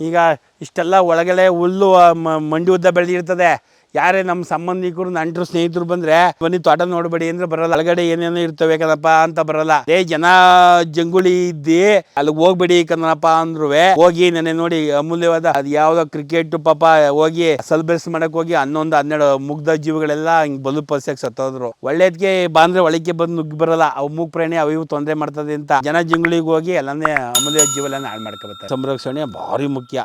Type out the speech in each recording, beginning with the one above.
ಈಗ ಇಷ್ಟೆಲ್ಲ ಒಳಗಡೆ ಹುಲ್ಲು ಮಂಡಿ ಉದ್ದ ಬೆಳೆದಿರ್ತದೆ. ಯಾರೇ ನಮ್ಮ ಸಂಬಂಧಿಕರು, ನಂಟರು, ಸ್ನೇಹಿತರು ಬಂದ್ರೆ, ಬನ್ನಿ ತೋಟ ನೋಡ್ಬೇಡಿ ಅಂದ್ರೆ ಬರಲ್ಲ. ಒಳಗಡೆ ಏನೇನೋ ಇರ್ತವೆ ಕಣಪ್ಪ ಅಂತ ಬರಲ್ಲ. ಏ, ಜನ ಜಂಗುಳಿ ಇದ್ದಿ, ಅಲ್ಲಿಗೆ ಹೋಗ್ಬೇಡಿ ಕಣಪ್ಪ ಅಂದ್ರು ಹೋಗಿ ನೆನೆ ನೋಡಿ ಅಮೂಲ್ಯವಾದ ಅದು ಯಾವ್ದೋ ಕ್ರಿಕೆಟ್ ಪಾಪ ಹೋಗಿ ಸೆಲೆಬ್ರೇಟ್ ಮಾಡಕ್ ಹೋಗಿ ಹನ್ನೊಂದು, ಹನ್ನೆರಡು ಮುಗ್ಧ ಜೀವಿಗಳೆಲ್ಲ ಹಿಂಗ್ ಬಲು ಪಲ್ಸಕ್ ಸತ್ತೋದ್ರು. ಒಳ್ಳೇದ್ಕೆ ಬಂದ್ರೆ ಒಳಗೆ ಬಂದು ನುಗ್ಗಿ ಬರಲ್ಲ. ಅವು ಮೂಗ್ ಪ್ರಾಣಿ ಅವು ಇವು ತೊಂದರೆ ಮಾಡ್ತದೆ ಅಂತ ಜನ ಜಂಗುಳಿಗೆ ಹೋಗಿ ಎಲ್ಲಾನೇ ಅಮೂಲ್ಯ ಜೀವಗಳನ್ನ ಹಾಳು ಮಾಡ್ಕೊಬರ್ತಾರೆ ಸಂರಕ್ಷಣೆ ಭಾರಿ ಮುಖ್ಯ.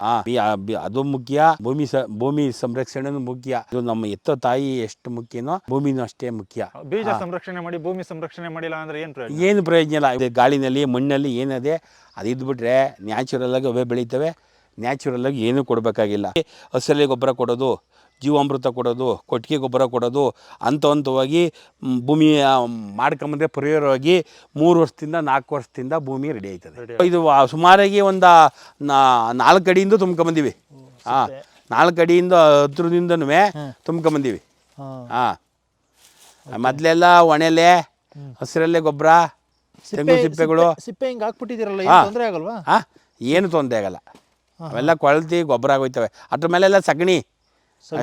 ಅದು ಮುಖ್ಯ. ಭೂಮಿ ಭೂಮಿ ಸಂರಕ್ಷಣೆ ಮುಖ್ಯ. ಇದು ನಮ್ಮ ಎತ್ತ ತಾಯಿ ಎಷ್ಟು ಮುಖ್ಯನೋ ಭೂಮಿನೂ ಅಷ್ಟೇ ಮುಖ್ಯ. ಬೀಜ ಸಂರಕ್ಷಣೆ ಮಾಡಿ ಭೂಮಿ ಸಂರಕ್ಷಣೆ ಮಾಡಿಲ್ಲ ಅಂದ್ರೆ ಏನ್ ಪ್ರಯೋಜನ? ಏನು ಪ್ರಯೋಜನ ಇಲ್ಲ. ಇದು ಗಾಳಿನಲ್ಲಿ ಮಣ್ಣಲ್ಲಿ ಏನದೆ ಅದು ಇದ್ಬಿಟ್ರೆ ನ್ಯಾಚುರಲ್ ಆಗಿ ಅವೇ ಬೆಳೀತವೆ. ನ್ಯಾಚುರಲ್ ಆಗಿ ಏನೂ ಕೊಡಬೇಕಾಗಿಲ್ಲ. ಹಸಿರಲ್ಲಿ ಗೊಬ್ಬರ ಕೊಡೋದು ಜೀವಾಮೃತ ಕೊಡೋದು ಕೊಟ್ಟಿಗೆ ಗೊಬ್ಬರ ಕೊಡೋದು ಹಂತ ಹಂತವಾಗಿ ಭೂಮಿಯ ಮಾಡ್ಕೊಂಬಂದ್ರೆ ಪರಿಹಾರವಾಗಿ ಮೂರು ವರ್ಷದಿಂದ ನಾಲ್ಕು ವರ್ಷದಿಂದ ಭೂಮಿ ರೆಡಿ ಆಯ್ತದೆ. ಇದು ಸುಮಾರಾಗಿ ಒಂದು ನಾಲ್ಕು ಅಡಿಯಿಂದ ತುಂಬ್ಕೊಂಬಂದಿವಿ ಹಾಂ. ನಾಲ್ಕು ಅಡಿಯಿಂದ ಹತ್ರದಿಂದನೂ ತುಂಬ್ಕೊಂಬಂದೀವಿ. ಹಾಂ. ಮೊದಲೆಲ್ಲ ಒಣೆಲೆ ಹಸಿರಲ್ಲೇ ಗೊಬ್ಬರ ತೆಂಗು ಸಿಪ್ಪೆಗಳು. ಸಿಪ್ಪೆ ಹಿಂಗೆ ಹಾಕ್ಬಿಟ್ಟಿದ್ದೀರಲ್ಲ. ತೊಂದರೆ ಆಗಲ್ವಾ? ಹಾಂ. ಏನು ತೊಂದರೆ ಆಗಲ್ಲ. ಅವೆಲ್ಲ ಕೊಳತಿ ಗೊಬ್ಬರ ಆಗೋಯ್ತವೆ. ಅದ್ರ ಮೇಲೆಲ್ಲ ಸಗಣಿ.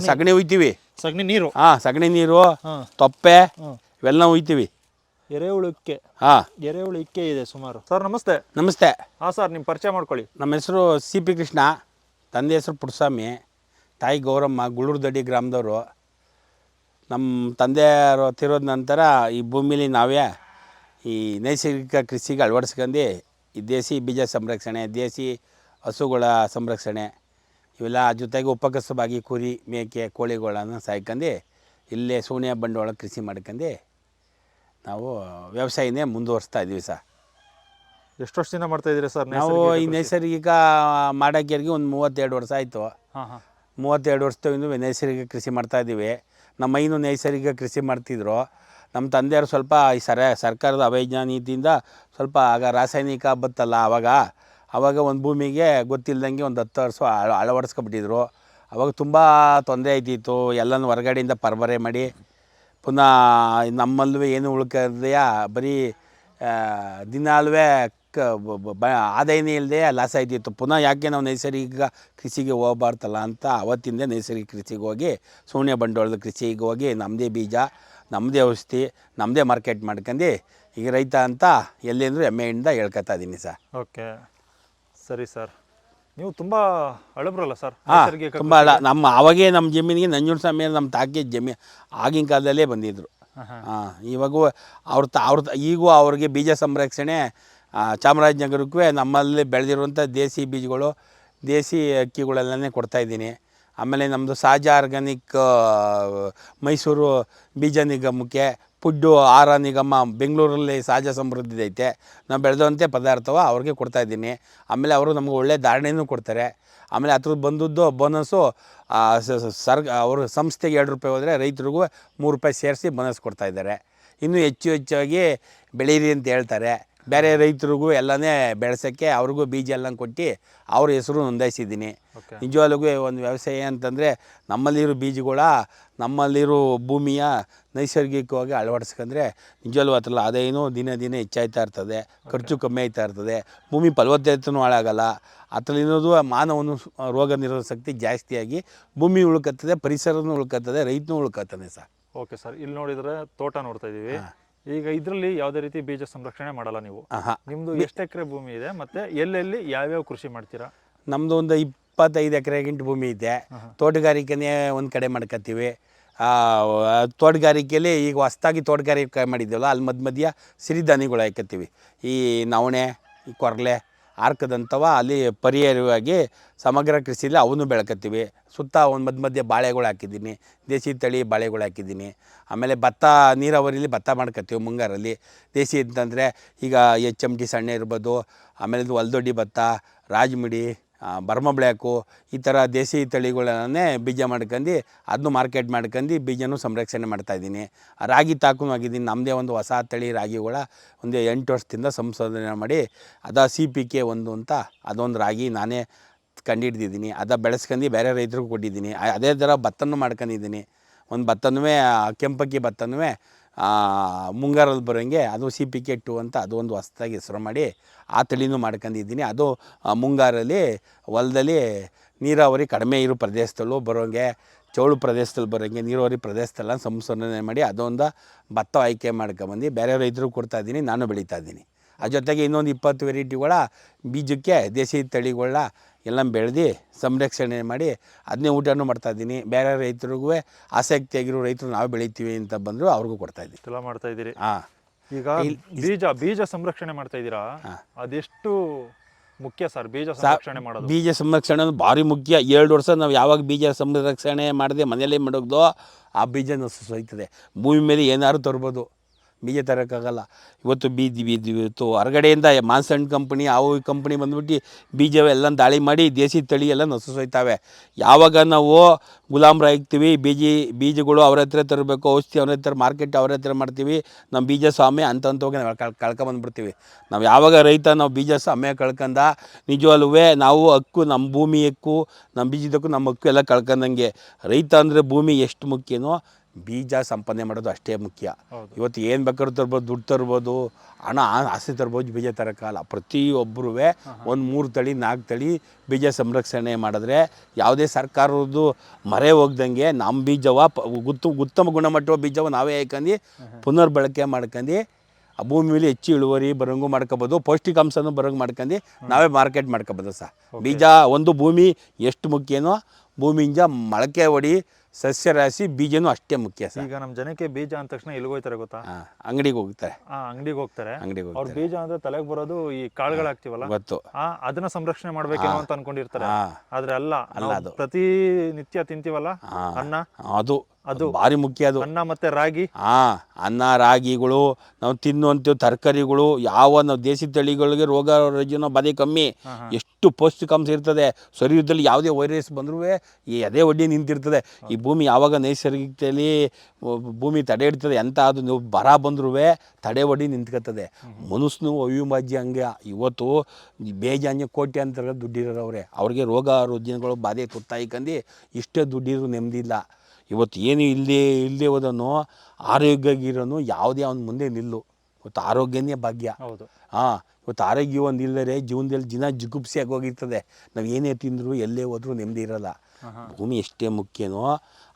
ಸಗಣಿ. ಉಯ್ತೀವಿ. ಸಗಣಿ ನೀರು. ಹಾಂ ಸಗಣಿ ನೀರು ತೊಪ್ಪೆ. ಇವೆಲ್ಲ ಉಯ್ತೀವಿ. ಎರೆಹುಳು ಇಕ್ಕೆ. ಹಾಂ. ಎರೆಹುಳು ಇಕ್ಕೆ ಇದೆ ಸುಮಾರು. ಸರ್ ನಮಸ್ತೆ. ನಮಸ್ತೆ. ಹಾಂ ಸರ್ ನಿಮ್ಮ ಪರಿಚಯ ಮಾಡ್ಕೊಳ್ಳಿ. ನಮ್ಮ ಹೆಸರು ಸಿ ಪಿ ಕೃಷ್ಣ ತಂದೆ ಹೆಸರು ಪುಟ್ಸ್ವಾಮಿ ತಾಯಿ ಗೌರಮ್ಮ ಗುಳೂರ್ದಡ್ಡಿ ಗ್ರಾಮದವರು ನಮ್ಮ ತಂದೆಯವರು ತಿರೋದ ನಂತರ ಈ ಭೂಮಿಲಿ ನಾವೇ ಈ ನೈಸರ್ಗಿಕ ಕೃಷಿಗೆ ಅಳವಡಿಸ್ಕೊಂಡು ಈ ದೇಸಿ ಬೀಜ ಸಂರಕ್ಷಣೆ ದೇಸಿ ಹಸುಗಳ ಸಂರಕ್ಷಣೆ ಇವೆಲ್ಲ ಜೊತೆಗೆ ಉಪಕಸವಾಗಿ ಕುರಿ ಮೇಕೆ ಕೋಳಿಗಳನ್ನು ಸಾಯ್ಕೊಂಡು ಇಲ್ಲೇ ಸೋನಿಯಾ ಬಂಡವಾಳ ಕೃಷಿ ಮಾಡ್ಕೊಂಡು ನಾವು ವ್ಯವಸಾಯನೇ ಮುಂದುವರಿಸ್ತಾ ಇದ್ದೀವಿ ಸರ್. ಎಷ್ಟು ವರ್ಷದಿಂದ ಮಾಡ್ತಾ ಇದ್ದೀರಿ ಸರ್ ನಾವು ಈ ನೈಸರ್ಗಿಕ ಮಾಡೋಕ್ಕೆ ಒಂದು ಮೂವತ್ತೆರಡು ವರ್ಷ ಆಯಿತು. ಮೂವತ್ತೆರಡು ವರ್ಷದಿಂದ ನೈಸರ್ಗಿಕ ಕೃಷಿ ಮಾಡ್ತಾ ಇದ್ದೀವಿ. ನಮ್ಮ ಮೈನು ನೈಸರ್ಗಿಕ ಕೃಷಿ ಮಾಡ್ತಿದ್ರು. ನಮ್ಮ ತಂದೆಯವರು ಸ್ವಲ್ಪ ಈ ಸರ ಸರ್ಕಾರದ ಅವೈಜ್ಞಾನಿಕದಿಂದ ಸ್ವಲ್ಪ ಆಗ ರಾಸಾಯನಿಕ ಬತ್ತಲ್ಲ ಆವಾಗ ಆವಾಗ ಒಂದು ಭೂಮಿಗೆ ಗೊತ್ತಿಲ್ಲದಂಗೆ ಒಂದು ಹತ್ತು ವರ್ಷ ಅಳ ಅಳವಡಿಸ್ಕೊಬಿಟ್ಟಿದ್ರು. ಅವಾಗ ತುಂಬ ತೊಂದರೆ ಆಯ್ತಿತ್ತು ಎಲ್ಲನೂ ಹೊರಗಡೆಯಿಂದ ಪರಬರೆ ಮಾಡಿ ಪುನಃ ನಮ್ಮಲ್ಲೂ ಏನು ಉಳ್ಕೋದೆಯಾ ಬರೀ ದಿನಾಲ್ವೇ ಕ ಬ- ಆದಾಯನೇ ಇಲ್ಲದೆ ಲಾಸ್ ಆಯ್ತಿತ್ತು. ಪುನಃ ಯಾಕೆ ನಾವು ನೈಸರ್ಗಿಕ ಕೃಷಿಗೆ ಹೋಗ್ಬಾರ್ದಲ್ಲ ಅಂತ ಅವತ್ತಿಂದ ನೈಸರ್ಗಿಕ ಕೃಷಿಗೆ ಹೋಗಿ ಶೂನ್ಯ ಬಂಡವಾಳದ ಕೃಷಿಗೆ ಹೋಗಿ ನಮ್ಮದೇ ಬೀಜ ನಮ್ಮದೇ ಔಷಧಿ ನಮ್ಮದೇ ಮಾರ್ಕೆಟ್ ಮಾಡ್ಕೊಂಡು ಈಗ ರೈತ ಅಂತ ಎಲ್ಲೆಂದ್ರೂ ಹೆಮ್ಮೆಯಿಂದ ಹೇಳ್ಕೊತಾ ಇದ್ದೀನಿ ಸರ್. ಓಕೆ. ಸರಿ ಸರ್. ನೀವು ತುಂಬ ಹಳಬ್ರಲ್ಲ ಸರ್. ಹಾಂ ತುಂಬ ಅಳ ನಮ್ಮ ಅವಾಗೇ ನಮ್ಮ ಜಮೀನಿಗೆ ನಂಜುಂಡ ಸ್ವಾಮಿ ನಮ್ಮ ತಾಕಿ ಜಮೀನು ಆಗಿನ ಕಾಲದಲ್ಲೇ ಬಂದಿದ್ದರು ಹಾ, ಇವಾಗೂ ಅವ್ರ ತ ಅವ್ರ ತ- ಈಗೂ ಅವ್ರಿಗೆ ಬೀಜ ಸಂರಕ್ಷಣೆ ಚಾಮರಾಜನಗರಕ್ಕೂ ನಮ್ಮಲ್ಲಿ ಬೆಳೆದಿರುವಂಥ ದೇಸಿ ಬೀಜಗಳು, ದೇಸಿ ಅಕ್ಕಿಗಳೆಲ್ಲನೇ ಕೊಡ್ತಾಯಿದ್ದೀನಿ ಆಮೇಲೆ ನಮ್ಮದು ಸಹಜ ಆರ್ಗಾನಿಕ್ ಮೈಸೂರು ಬೀಜ ನಿಗಮಕ್ಕೆ ಫುಡ್ಡು ಆಹಾರ ನಿಗಮ ಬೆಂಗಳೂರಲ್ಲಿ ಸಹಜ ಸಮೃದ್ಧಿ ಐತೆ. ನಾವು ಬೆಳೆದಂತೆ ಪದಾರ್ಥವ ಅವ್ರಿಗೆ ಕೊಡ್ತಾಯಿದ್ದೀನಿ ಆಮೇಲೆ ಅವರು ನಮ್ಗೆ ಒಳ್ಳೆ ಧಾರಣೆಯೂ ಕೊಡ್ತಾರೆ. ಆಮೇಲೆ ಅದ್ರದ್ದು ಬಂದದ್ದು ಬೋನಸ್ಸು ಸರ್, ಅವರು ಸಂಸ್ಥೆಗೆ ಎರಡು ರೂಪಾಯಿ ಹೋದರೆ ರೈತರಿಗೂ ಮೂರು ರೂಪಾಯಿ ಸೇರಿಸಿ ಬೋನಸ್ ಕೊಡ್ತಾಯಿದ್ದಾರೆ ಇನ್ನೂ ಹೆಚ್ಚು ಹೆಚ್ಚಾಗಿ ಬೆಳೀರಿ ಅಂತ ಹೇಳ್ತಾರೆ. ಬೇರೆ ರೈತರಿಗೂ ಎಲ್ಲನೇ ಬೆಳೆಸೋಕ್ಕೆ ಅವ್ರಿಗೂ ಬೀಜ ಎಲ್ಲ ಕೊಟ್ಟು ಅವ್ರ ಹೆಸರು ನೋಂದಾಯಿಸಿದ್ದೀನಿ. ನಿಜವಾಗ್ಲೂ ಒಂದು ವ್ಯವಸಾಯ ಅಂತಂದರೆ ನಮ್ಮಲ್ಲಿರೋ ಬೀಜಗಳ ನಮ್ಮಲ್ಲಿರೋ ಭೂಮಿಯ ನೈಸರ್ಗಿಕವಾಗಿ ಅಳವಡಿಸ್ಕೊಂಡ್ರೆ ನಿಜವಾಗ್ಲೂ ಅದ್ರಲ್ಲಿ ಅದೇನು ದಿನ ದಿನ ಹೆಚ್ಚಾಯ್ತಾ ಇರ್ತದೆ ಖರ್ಚು ಕಮ್ಮಿ ಆಯ್ತಾ ಇರ್ತದೆ. ಭೂಮಿ ಫಲವತ್ತತೆಯೂ ಹಾಳಾಗಲ್ಲ. ಅದರಲ್ಲಿರೋದು ಮಾನವನು ರೋಗ ನಿರೋಧಕ ಶಕ್ತಿ ಜಾಸ್ತಿಯಾಗಿ ಭೂಮಿ ಉಳ್ಕತ್ತದೆ ಪರಿಸರನೂ ಉಳ್ಕತ್ತದೆ ರೈತನೂ ಉಳ್ಕತ್ತಾನೆ ಸರ್. ಓಕೆ ಸರ್ ಇಲ್ಲಿ ನೋಡಿದ್ರೆ ತೋಟ ನೋಡ್ತಾ ಇದೀವಿ ಈಗ ಇದರಲ್ಲಿ ಯಾವುದೇ ರೀತಿ ಬೀಜ ಸಂರಕ್ಷಣೆ ಮಾಡಲ್ಲ ನೀವು. ನಿಮ್ದು ಎಷ್ಟು ಎಕರೆ ಭೂಮಿ ಇದೆ ಮತ್ತೆ ಎಲ್ಲೆಲ್ಲಿ ಯಾವ್ಯಾವ ಕೃಷಿ ಮಾಡ್ತೀರಾ? ನಮ್ದು ಒಂದು ಇಪ್ಪತ್ತೈದು ಎಕರೆಗಿಂತ ಭೂಮಿ ಇದೆ. ತೋಟಗಾರಿಕೆನೇ ಒಂದು ಕಡೆ ಮಾಡ್ಕೊತೀವಿ ಆ, ತೋಟಗಾರಿಕೆಯಲ್ಲಿ ಈಗ ಹೊಸ್ದಾಗಿ ತೋಟಗಾರಿಕೆ ಮಾಡಿದ್ದೀವಲ್ಲ ಅಲ್ಲಿ ಮಧ್ಯ ಮಧ್ಯ ಸಿರಿಧಾನ್ಯಗಳು ಹಾಕತ್ತೀವಿ. ಈ ನವಣೆ ಈ ಕೊರಲೆ ಆರ್ಕದಂಥವ ಅಲ್ಲಿ ಪರಿಹಾರವಾಗಿ ಸಮಗ್ರ ಕೃಷಿಲಿ ಅವನು ಬೆಳ್ಕತ್ತೀವಿ. ಸುತ್ತ ಒಂದು ಮಧ್ಯ ಮಧ್ಯೆ ಬಾಳೆಗಳು ಹಾಕಿದ್ದೀನಿ. ದೇಸಿ ತಳಿ ಬಾಳೆಗಳು ಹಾಕಿದ್ದೀನಿ. ಆಮೇಲೆ ಭತ್ತ, ನೀರಾವರಿಲಿ ಭತ್ತ ಮಾಡ್ಕೊತೀವಿ ಮುಂಗಾರಲ್ಲಿ. ದೇಸಿ ಅಂತಂದರೆ ಈಗ ಎಚ್ ಎಂ ಟಿ ಸಣ್ಣ ಇರ್ಬೋದು, ಆಮೇಲೆ ಹೊಲ್ದೊಡ್ಡಿ ಭತ್ತ, ರಾಜಮಿಡಿ ಬರ್ಮ ಬ್ಲ್ಯಾಕು ಈ ಥರ ದೇಸಿ ತಳಿಗಳನ್ನೇ ಬೀಜ ಮಾಡ್ಕೊಂಡು ಅದನ್ನು ಮಾರ್ಕೆಟ್ ಮಾಡ್ಕೊಂಡು ಬೀಜನೂ ಸಂರಕ್ಷಣೆ ಮಾಡ್ತಾಯಿದ್ದೀನಿ ರಾಗಿ ತಾಕು ಆಗಿದ್ದೀನಿ. ನಮ್ಮದೇ ಒಂದು ಹೊಸ ತಳಿ ರಾಗಿಗಳ ಒಂದು ಎಂಟು ವರ್ಷದಿಂದ ಸಂಶೋಧನೆ ಮಾಡಿ ಅದ ಸಿ ಪಿ ಕೆ ಒಂದು ಅಂತ ಅದೊಂದು ರಾಗಿ ನಾನೇ ಕಂಡಿಡ್ದಿದ್ದೀನಿ. ಅದ ಬೆಳೆಸ್ಕೊಂಡು ಬೇರೆ ರೈತರಿಗೂ ಕೊಟ್ಟಿದ್ದೀನಿ. ಅದೇ ಥರ ಭತ್ತನೂ ಮಾಡ್ಕೊಂಡಿದ್ದೀನಿ ಒಂದು ಭತ್ತನೂ ಕೆಂಪಕ್ಕಿ ಭತ್ತನೂ ಮುಂಗಾರಲ್ಲಿ ಬರೋಂಗೆ ಅದು ಸಿ ಪಿ ಕೆ ಟು ಅಂತ ಅದು ಒಂದು ಹೊಸ್ದಾಗಿ ಹೆಸರು ಮಾಡಿ ಆ ತಳಿನೂ ಮಾಡ್ಕೊಂಡಿದ್ದೀನಿ ಅದು ಮುಂಗಾರಲ್ಲಿ ಹೊಲದಲ್ಲಿ ನೀರಾವರಿ ಕಡಿಮೆ ಇರೋ ಪ್ರದೇಶದಲ್ಲೂ ಬರೋಂಗೆ, ಚೌಳು ಪ್ರದೇಶದಲ್ಲಿ ಬರೋಂಗೆ, ನೀರಾವರಿ ಪ್ರದೇಶದಲ್ಲ ಸಂಶೋಧನೆ ಮಾಡಿ ಅದೊಂದು ಭತ್ತ ಆಯ್ಕೆ ಮಾಡ್ಕೊಂಬಂದು ಬೇರೆ ರೈತರು ಕೊಡ್ತಾ ಇದ್ದೀನಿ, ನಾನು ಬೆಳೀತಾ ಇದ್ದೀನಿ. ಅದ್ರ ಜೊತೆಗೆ ಇನ್ನೊಂದು ಇಪ್ಪತ್ತು ವೆರೈಟಿಗಳ ಬೀಜಕ್ಕೆ ದೇಸಿ ತಳಿಗಳನ್ನ ಎಲ್ಲ ಬೆಳೆದು ಸಂರಕ್ಷಣೆ ಮಾಡಿ ಅದನ್ನೇ ಊಟನೂ ಮಾಡ್ತಾಯಿದ್ದೀನಿ ಬೇರೆ ರೈತರಿಗೂ ಆಸಕ್ತಿಯಾಗಿರೋ ರೈತರು ನಾವು ಬೆಳಿತೀವಿ ಅಂತ ಬಂದರೂ ಅವ್ರಿಗೂ ಕೊಡ್ತಾಯಿದ್ದೀನಿ ಎಲ್ಲ ಮಾಡ್ತಾ ಇದ್ದೀರಿ. ಹಾಂ. ಈಗ ಬೀಜ ಬೀಜ ಸಂರಕ್ಷಣೆ ಮಾಡ್ತಾ ಇದ್ದೀರಾ? ಅದೆಷ್ಟು ಮುಖ್ಯ ಸರ್ ಬೀಜ ಸಂರಕ್ಷಣೆ ಮಾಡೋದು? ಬೀಜ ಸಂರಕ್ಷಣೆ ಅಂದ್ರೆ ಭಾರಿ ಮುಖ್ಯ. ಎರಡು ವರ್ಷ ನಾವು ಯಾವಾಗ ಬೀಜ ಸಂರಕ್ಷಣೆ ಮಾಡದೆ ಮನೆಯಲ್ಲೇ ಮಡಗ್ದೋ ಆ ಬೀಜ ನಶಿಸೋಯ್ತದೆ ಭೂಮಿ ಮೇಲೆ ಏನಾದ್ರು ತರ್ಬೋದು. ಬೀಜ ತರೋಕ್ಕಾಗಲ್ಲ. ಇವತ್ತು ಬೀದಿ ಬೀದಿ ಇವತ್ತು ಹೊರಗಡೆಯಿಂದ ಮಾನ್ಸನ್ ಕಂಪ್ನಿ ಅವು ಕಂಪ್ನಿ ಬಂದ್ಬಿಟ್ಟು ಬೀಜವೆಲ್ಲ ದಾಳಿ ಮಾಡಿ ದೇಸಿ ತಳಿ ಎಲ್ಲ ನಸಸೋಯ್ತಾವೆ ಯಾವಾಗ ನಾವು ಗುಲಾಮ್ರಾಗ್ತೀವಿ ಬೀಜ, ಬೀಜಗಳು ಅವ್ರ ಹತ್ರ ತರಬೇಕು, ಔಷಧಿ ಅವ್ರ ಹತ್ರ, ಮಾರ್ಕೆಟ್ ಅವ್ರ ಹತ್ರ ಮಾಡ್ತೀವಿ ನಮ್ಮ ಬೀಜ ಸ್ವಾಮಿ ಅಂತ ಹೋಗಿ ನಾವು ಕಳ್ ಕಳ್ಕೊಂಬಂದ್ಬಿಡ್ತೀವಿ ನಾವು ಯಾವಾಗ ರೈತ ನಾವು ಬೀಜ ಸ್ವಾಮ್ಯ ಕಳ್ಕಂದ ನಿಜವಲ್ಲೂ ನಾವು ಹಕ್ಕು ನಮ್ಮ ಭೂಮಿ ಹಕ್ಕು ನಮ್ಮ ಬೀಜದಕ್ಕೂ ನಮ್ಮ ಹಕ್ಕು ಎಲ್ಲ ಕಳ್ಕೊಂಡಂಗೆ ರೈತ ಅಂದರೆ ಭೂಮಿ ಎಷ್ಟು ಮುಖ್ಯನೋ ಬೀಜ ಸಂಪಾದನೆ ಮಾಡೋದು ಅಷ್ಟೇ ಮುಖ್ಯ. ಇವತ್ತು ಏನು ಬೇಕಾದ್ರೂ ತರ್ಬೋದು ದುಡ್ಡು ತರ್ಬೋದು ಹಣ ಆಸೆ ತರ್ಬೋದು ಬೀಜ ತರೋಕ್ಕಲ್ಲ ಪ್ರತಿಯೊಬ್ಬರೂ ಒಂದು ಮೂರು ತಳಿ ನಾಲ್ಕು ತಳಿ ಬೀಜ ಸಂರಕ್ಷಣೆ ಮಾಡಿದ್ರೆ ಯಾವುದೇ ಸರ್ಕಾರದ್ದು ಮರೆ ಹೋಗ್ದಂಗೆ ನಮ್ಮ ಬೀಜವ ಪ ಗುತ್ತು ಉತ್ತಮ ಗುಣಮಟ್ಟವ ಬೀಜವ ನಾವೇ ಹಾಕೊಂಡು ಪುನರ್ ಬಳಕೆ ಮಾಡ್ಕೊಂಡು ಆ ಭೂಮಿ ಮೇಲೆ ಹೆಚ್ಚು ಇಳುವರಿ ಬರೋಂಗು ಮಾಡ್ಕೋಬೋದು ಪೌಷ್ಟಿಕಾಂಶನೂ ಬರೋಂಗೆ ಮಾಡ್ಕೊಂಡು ನಾವೇ ಮಾರ್ಕೆಟ್ ಮಾಡ್ಕೋಬೋದು ಸಹ ಬೀಜ ಒಂದು ಭೂಮಿ ಎಷ್ಟು ಮುಖ್ಯನೋ ಭೂಮಿಯಿಂದ ಮೊಳಕೆ ಹೊಡಿ ಸಸ್ಯರಾಶಿ ಬೀಜನೂ ಅಷ್ಟೇ ಮುಖ್ಯ ಸರ್. ಈಗ ನಮ್ಮ ಜನಕ್ಕೆ ಬೀಜ ಅಂದ ತಕ್ಷಣ ಎಲ್ಲಿಗೆ ಹೋಗ್ತಾರೆ ಗೊತ್ತಾ? ಅಂಗಡಿಗೆ ಹೋಗ್ತಾರೆ. ಆ ಅಂಗಡಿಗೆ ಹೋಗ್ತಾರೆ. ಅಂಗಡಿಗೆ ಅವ್ರ ಬೀಜ ಅಂದ್ರೆ ತಲೆಗೆ ಬರೋದು ಈ ಕಾಳುಗಳು ಹಾಕ್ತಿವಲ್ಲ? ಗೊತ್ತು. ಆ ಅದನ್ನ ಸಂರಕ್ಷಣೆ ಮಾಡ್ಬೇಕೇನೋ ಅಂತ ಅನ್ಕೊಂಡಿರ್ತಾರೆ. ಆದ್ರೆ ಅಲ್ಲ ಅಲ್ಲ ಅದು. ಪ್ರತಿ ನಿತ್ಯ ತಿಂತೀವಲ್ಲ ಅನ್ನ? ಅದು. ಅದು. ಭಾರಿ ಮುಖ್ಯ ಅದು. ಅನ್ನ ಮತ್ತೆ ರಾಗಿ. ಹಾಂ ಅನ್ನ ರಾಗಿಗಳು ನಾವು ತಿನ್ನುವಂಥ ತರಕಾರಿಗಳು ಯಾವ ನಾವು ದೇಸಿ ತಳಿಗಳಿಗೆ ರೋಗ ರುಜಿನ ಬಾಧೆ ಕಮ್ಮಿ ಎಷ್ಟು ಪೌಷ್ಟಿಕಾಂಶ ಇರ್ತದೆ ಶರೀರದಲ್ಲಿ ಯಾವುದೇ ವೈರಸ್ ಬಂದರೂ ಈ ಅದೇ ಒಡ್ಡಿ ನಿಂತಿರ್ತದೆ. ಈ ಭೂಮಿ ಯಾವಾಗ ನೈಸರ್ಗಿಕತೆಯಲ್ಲಿ ಭೂಮಿ ತಡೆ ಇಡ್ತದೆ ಎಂಥ ಅದು ನೀವು ಬರ ಬಂದರೂ ತಡೆ ಒಡ್ಡಿ ನಿಂತ್ಕೊತದೆ ಮನುಷ್ಯನು ಅವಿಭಾಜ್ಯ ಹಂಗೆ ಇವತ್ತು ಬೇಜಾನ್ಯ ಕೋಟಿ ಅಂತ ದುಡ್ಡಿರೋರವ್ರೆ ಅವ್ರಿಗೆ ರೋಗ ರುಜಿನಗಳು ಬಾಧೆ ತುತ್ತಾಯ್ಕಂಡು ಇಷ್ಟೇ ದುಡ್ಡಿರೋ ನೆಮ್ಮದಿ ಇಲ್ಲ. ಇವತ್ತು ಏನು ಇಲ್ಲದೇ ಇಲ್ಲದೆ ಹೋದನು ಆರೋಗ್ಯಗಿರೋನು ಯಾವುದೇ ಅವ್ನ ಮುಂದೆ ನಿಲ್ಲು. ಇವತ್ತು ಆರೋಗ್ಯನೇ ಭಾಗ್ಯ. ಹೌದು. ಹಾಂ ಇವತ್ತು ಆರೋಗ್ಯ ಒಂದು ಇಲ್ಲದೆ ಜೀವನದಲ್ಲಿ ದಿನ ಜಿಗುಪ್ಸಿಯಾಗಿ ಹೋಗಿರ್ತದೆ ನಾವು ಏನೇ ತಿಂದರೂ ಎಲ್ಲೇ ಹೋದರೂ ನೆಮ್ಮದಿ ಇರಲ್ಲ. ಭೂಮಿ ಎಷ್ಟೇ ಮುಖ್ಯನೋ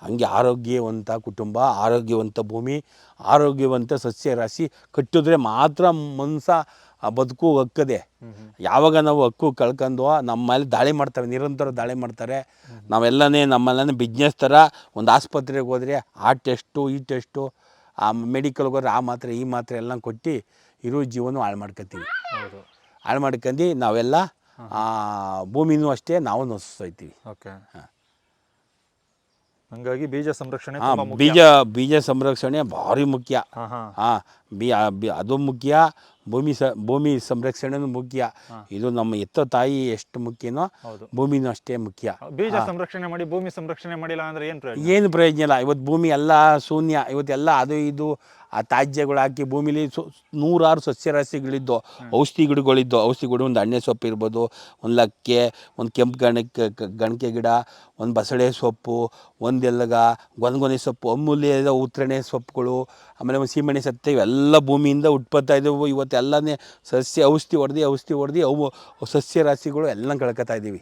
ಹಂಗೆ ಆರೋಗ್ಯವಂತ ಕುಟುಂಬ ಆರೋಗ್ಯವಂತ ಭೂಮಿ ಆರೋಗ್ಯವಂತ ಸಸ್ಯ ರಾಶಿ ಕಟ್ಟಿದ್ರೆ ಮಾತ್ರ ಮನುಷ್ಯ ಆ ಬದುಕು ಹಕ್ಕದೆ ಯಾವಾಗ ನಾವು ಹಕ್ಕು ಕಳ್ಕೊಂಡು ನಮ್ಮ ಮೇಲೆ ದಾಳಿ ಮಾಡ್ತಾರೆ ನಿರಂತರ ದಾಳಿ ಮಾಡ್ತಾರೆ. ನಾವೆಲ್ಲನೇ ನಮ್ಮಲ್ಲೇ ಬಿಸ್ನೆಸ್ ಥರ ಒಂದು ಆಸ್ಪತ್ರೆಗೆ ಹೋದರೆ ಆ ಟೆಸ್ಟು ಈ ಟೆಸ್ಟು ಆ ಮೆಡಿಕಲ್ಗೆ ಹೋದ್ರೆ ಆ ಮಾತ್ರೆ ಈ ಮಾತ್ರೆ ಎಲ್ಲ ಕೊಟ್ಟು ಇರೋ ಜೀವನ ಹಾಳು ಮಾಡ್ಕೊತೀವಿ ಹಾಳು ಮಾಡ್ಕೊಂಡು ನಾವೆಲ್ಲ ಆ, ಭೂಮಿನೂ ಅಷ್ಟೇ ನಾವು ನೊಸ್ಸೋಯ್ತೀವಿ ಓಕೆ. ಹಂಗಾಗಿ ಬೀಜ ಸಂರಕ್ಷಣೆ ಬೀಜ ಬೀಜ ಸಂರಕ್ಷಣೆ ಭಾರಿ ಮುಖ್ಯ. ಹಾ ಬಿ- ಅದು ಮುಖ್ಯ. ಭೂಮಿ ಸ ಭೂಮಿ ಸಂರಕ್ಷಣೆನೂ ಮುಖ್ಯ. ಇದು ನಮ್ಮ ಎತ್ತ ತಾಯಿ ಎಷ್ಟು ಮುಖ್ಯನೋ ಭೂಮಿನೂ ಅಷ್ಟೇ ಮುಖ್ಯ. ಬೀಜ ಸಂರಕ್ಷಣೆ ಮಾಡಿ ಭೂಮಿ ಸಂರಕ್ಷಣೆ ಮಾಡಿಲ್ಲ ಅಂದ್ರೆ ಏನು ಪ್ರಯೋಜನ? ಏನು ಪ್ರಯೋಜನ ಇಲ್ಲ. ಇವತ್ತು ಭೂಮಿ ಎಲ್ಲ ಶೂನ್ಯ ಇವತ್ತೆಲ್ಲ ಅದು ಇದು ಆ ತಾಜ್ಯಗಳು ಹಾಕಿ ಭೂಮಿಲಿ ಸು ನೂರಾರು ಸಸ್ಯರಾಶಿಗಳಿದ್ದು ಔಷಧಿ ಗಿಡಗಳಿದ್ದು ಔಷಧಿ ಗಿಡ ಒಂದು ಅಣ್ಣೆ ಸೊಪ್ಪು ಇರ್ಬೋದು ಒಂದು ಲಕ್ಕೆ ಒಂದು ಕೆಂಪು ಗಣಕ್ಕೆ ಗಣಕೆ ಗಿಡ ಒಂದು ಬಸಳೆ ಸೊಪ್ಪು ಒಂದು ಎಲ್ಲಗ ಗೊನಗೊನೆ ಸೊಪ್ಪು ಅಮೂಲ್ಯದ ಉತ್ತರಣೆ ಸೊಪ್ಪುಗಳು ಆಮೇಲೆ ಒಂದು ಸೀಮೆಣ್ಣೆ ಸತ್ತೆ ಇವೆಲ್ಲ ಭೂಮಿಯಿಂದ ಉಟ್ಪತ್ತಾ ಇದ್ದವು ಇವತ್ತೆಲ್ಲನೇ ಸಸ್ಯ ಔಷಧಿ ಹೊಡೆದು ಔಷಧಿ ಹೊಡೆದು ಅವು ಸಸ್ಯ ರಾಶಿಗಳು ಎಲ್ಲ ಕಳ್ಕೊತಾ ಇದ್ದೀವಿ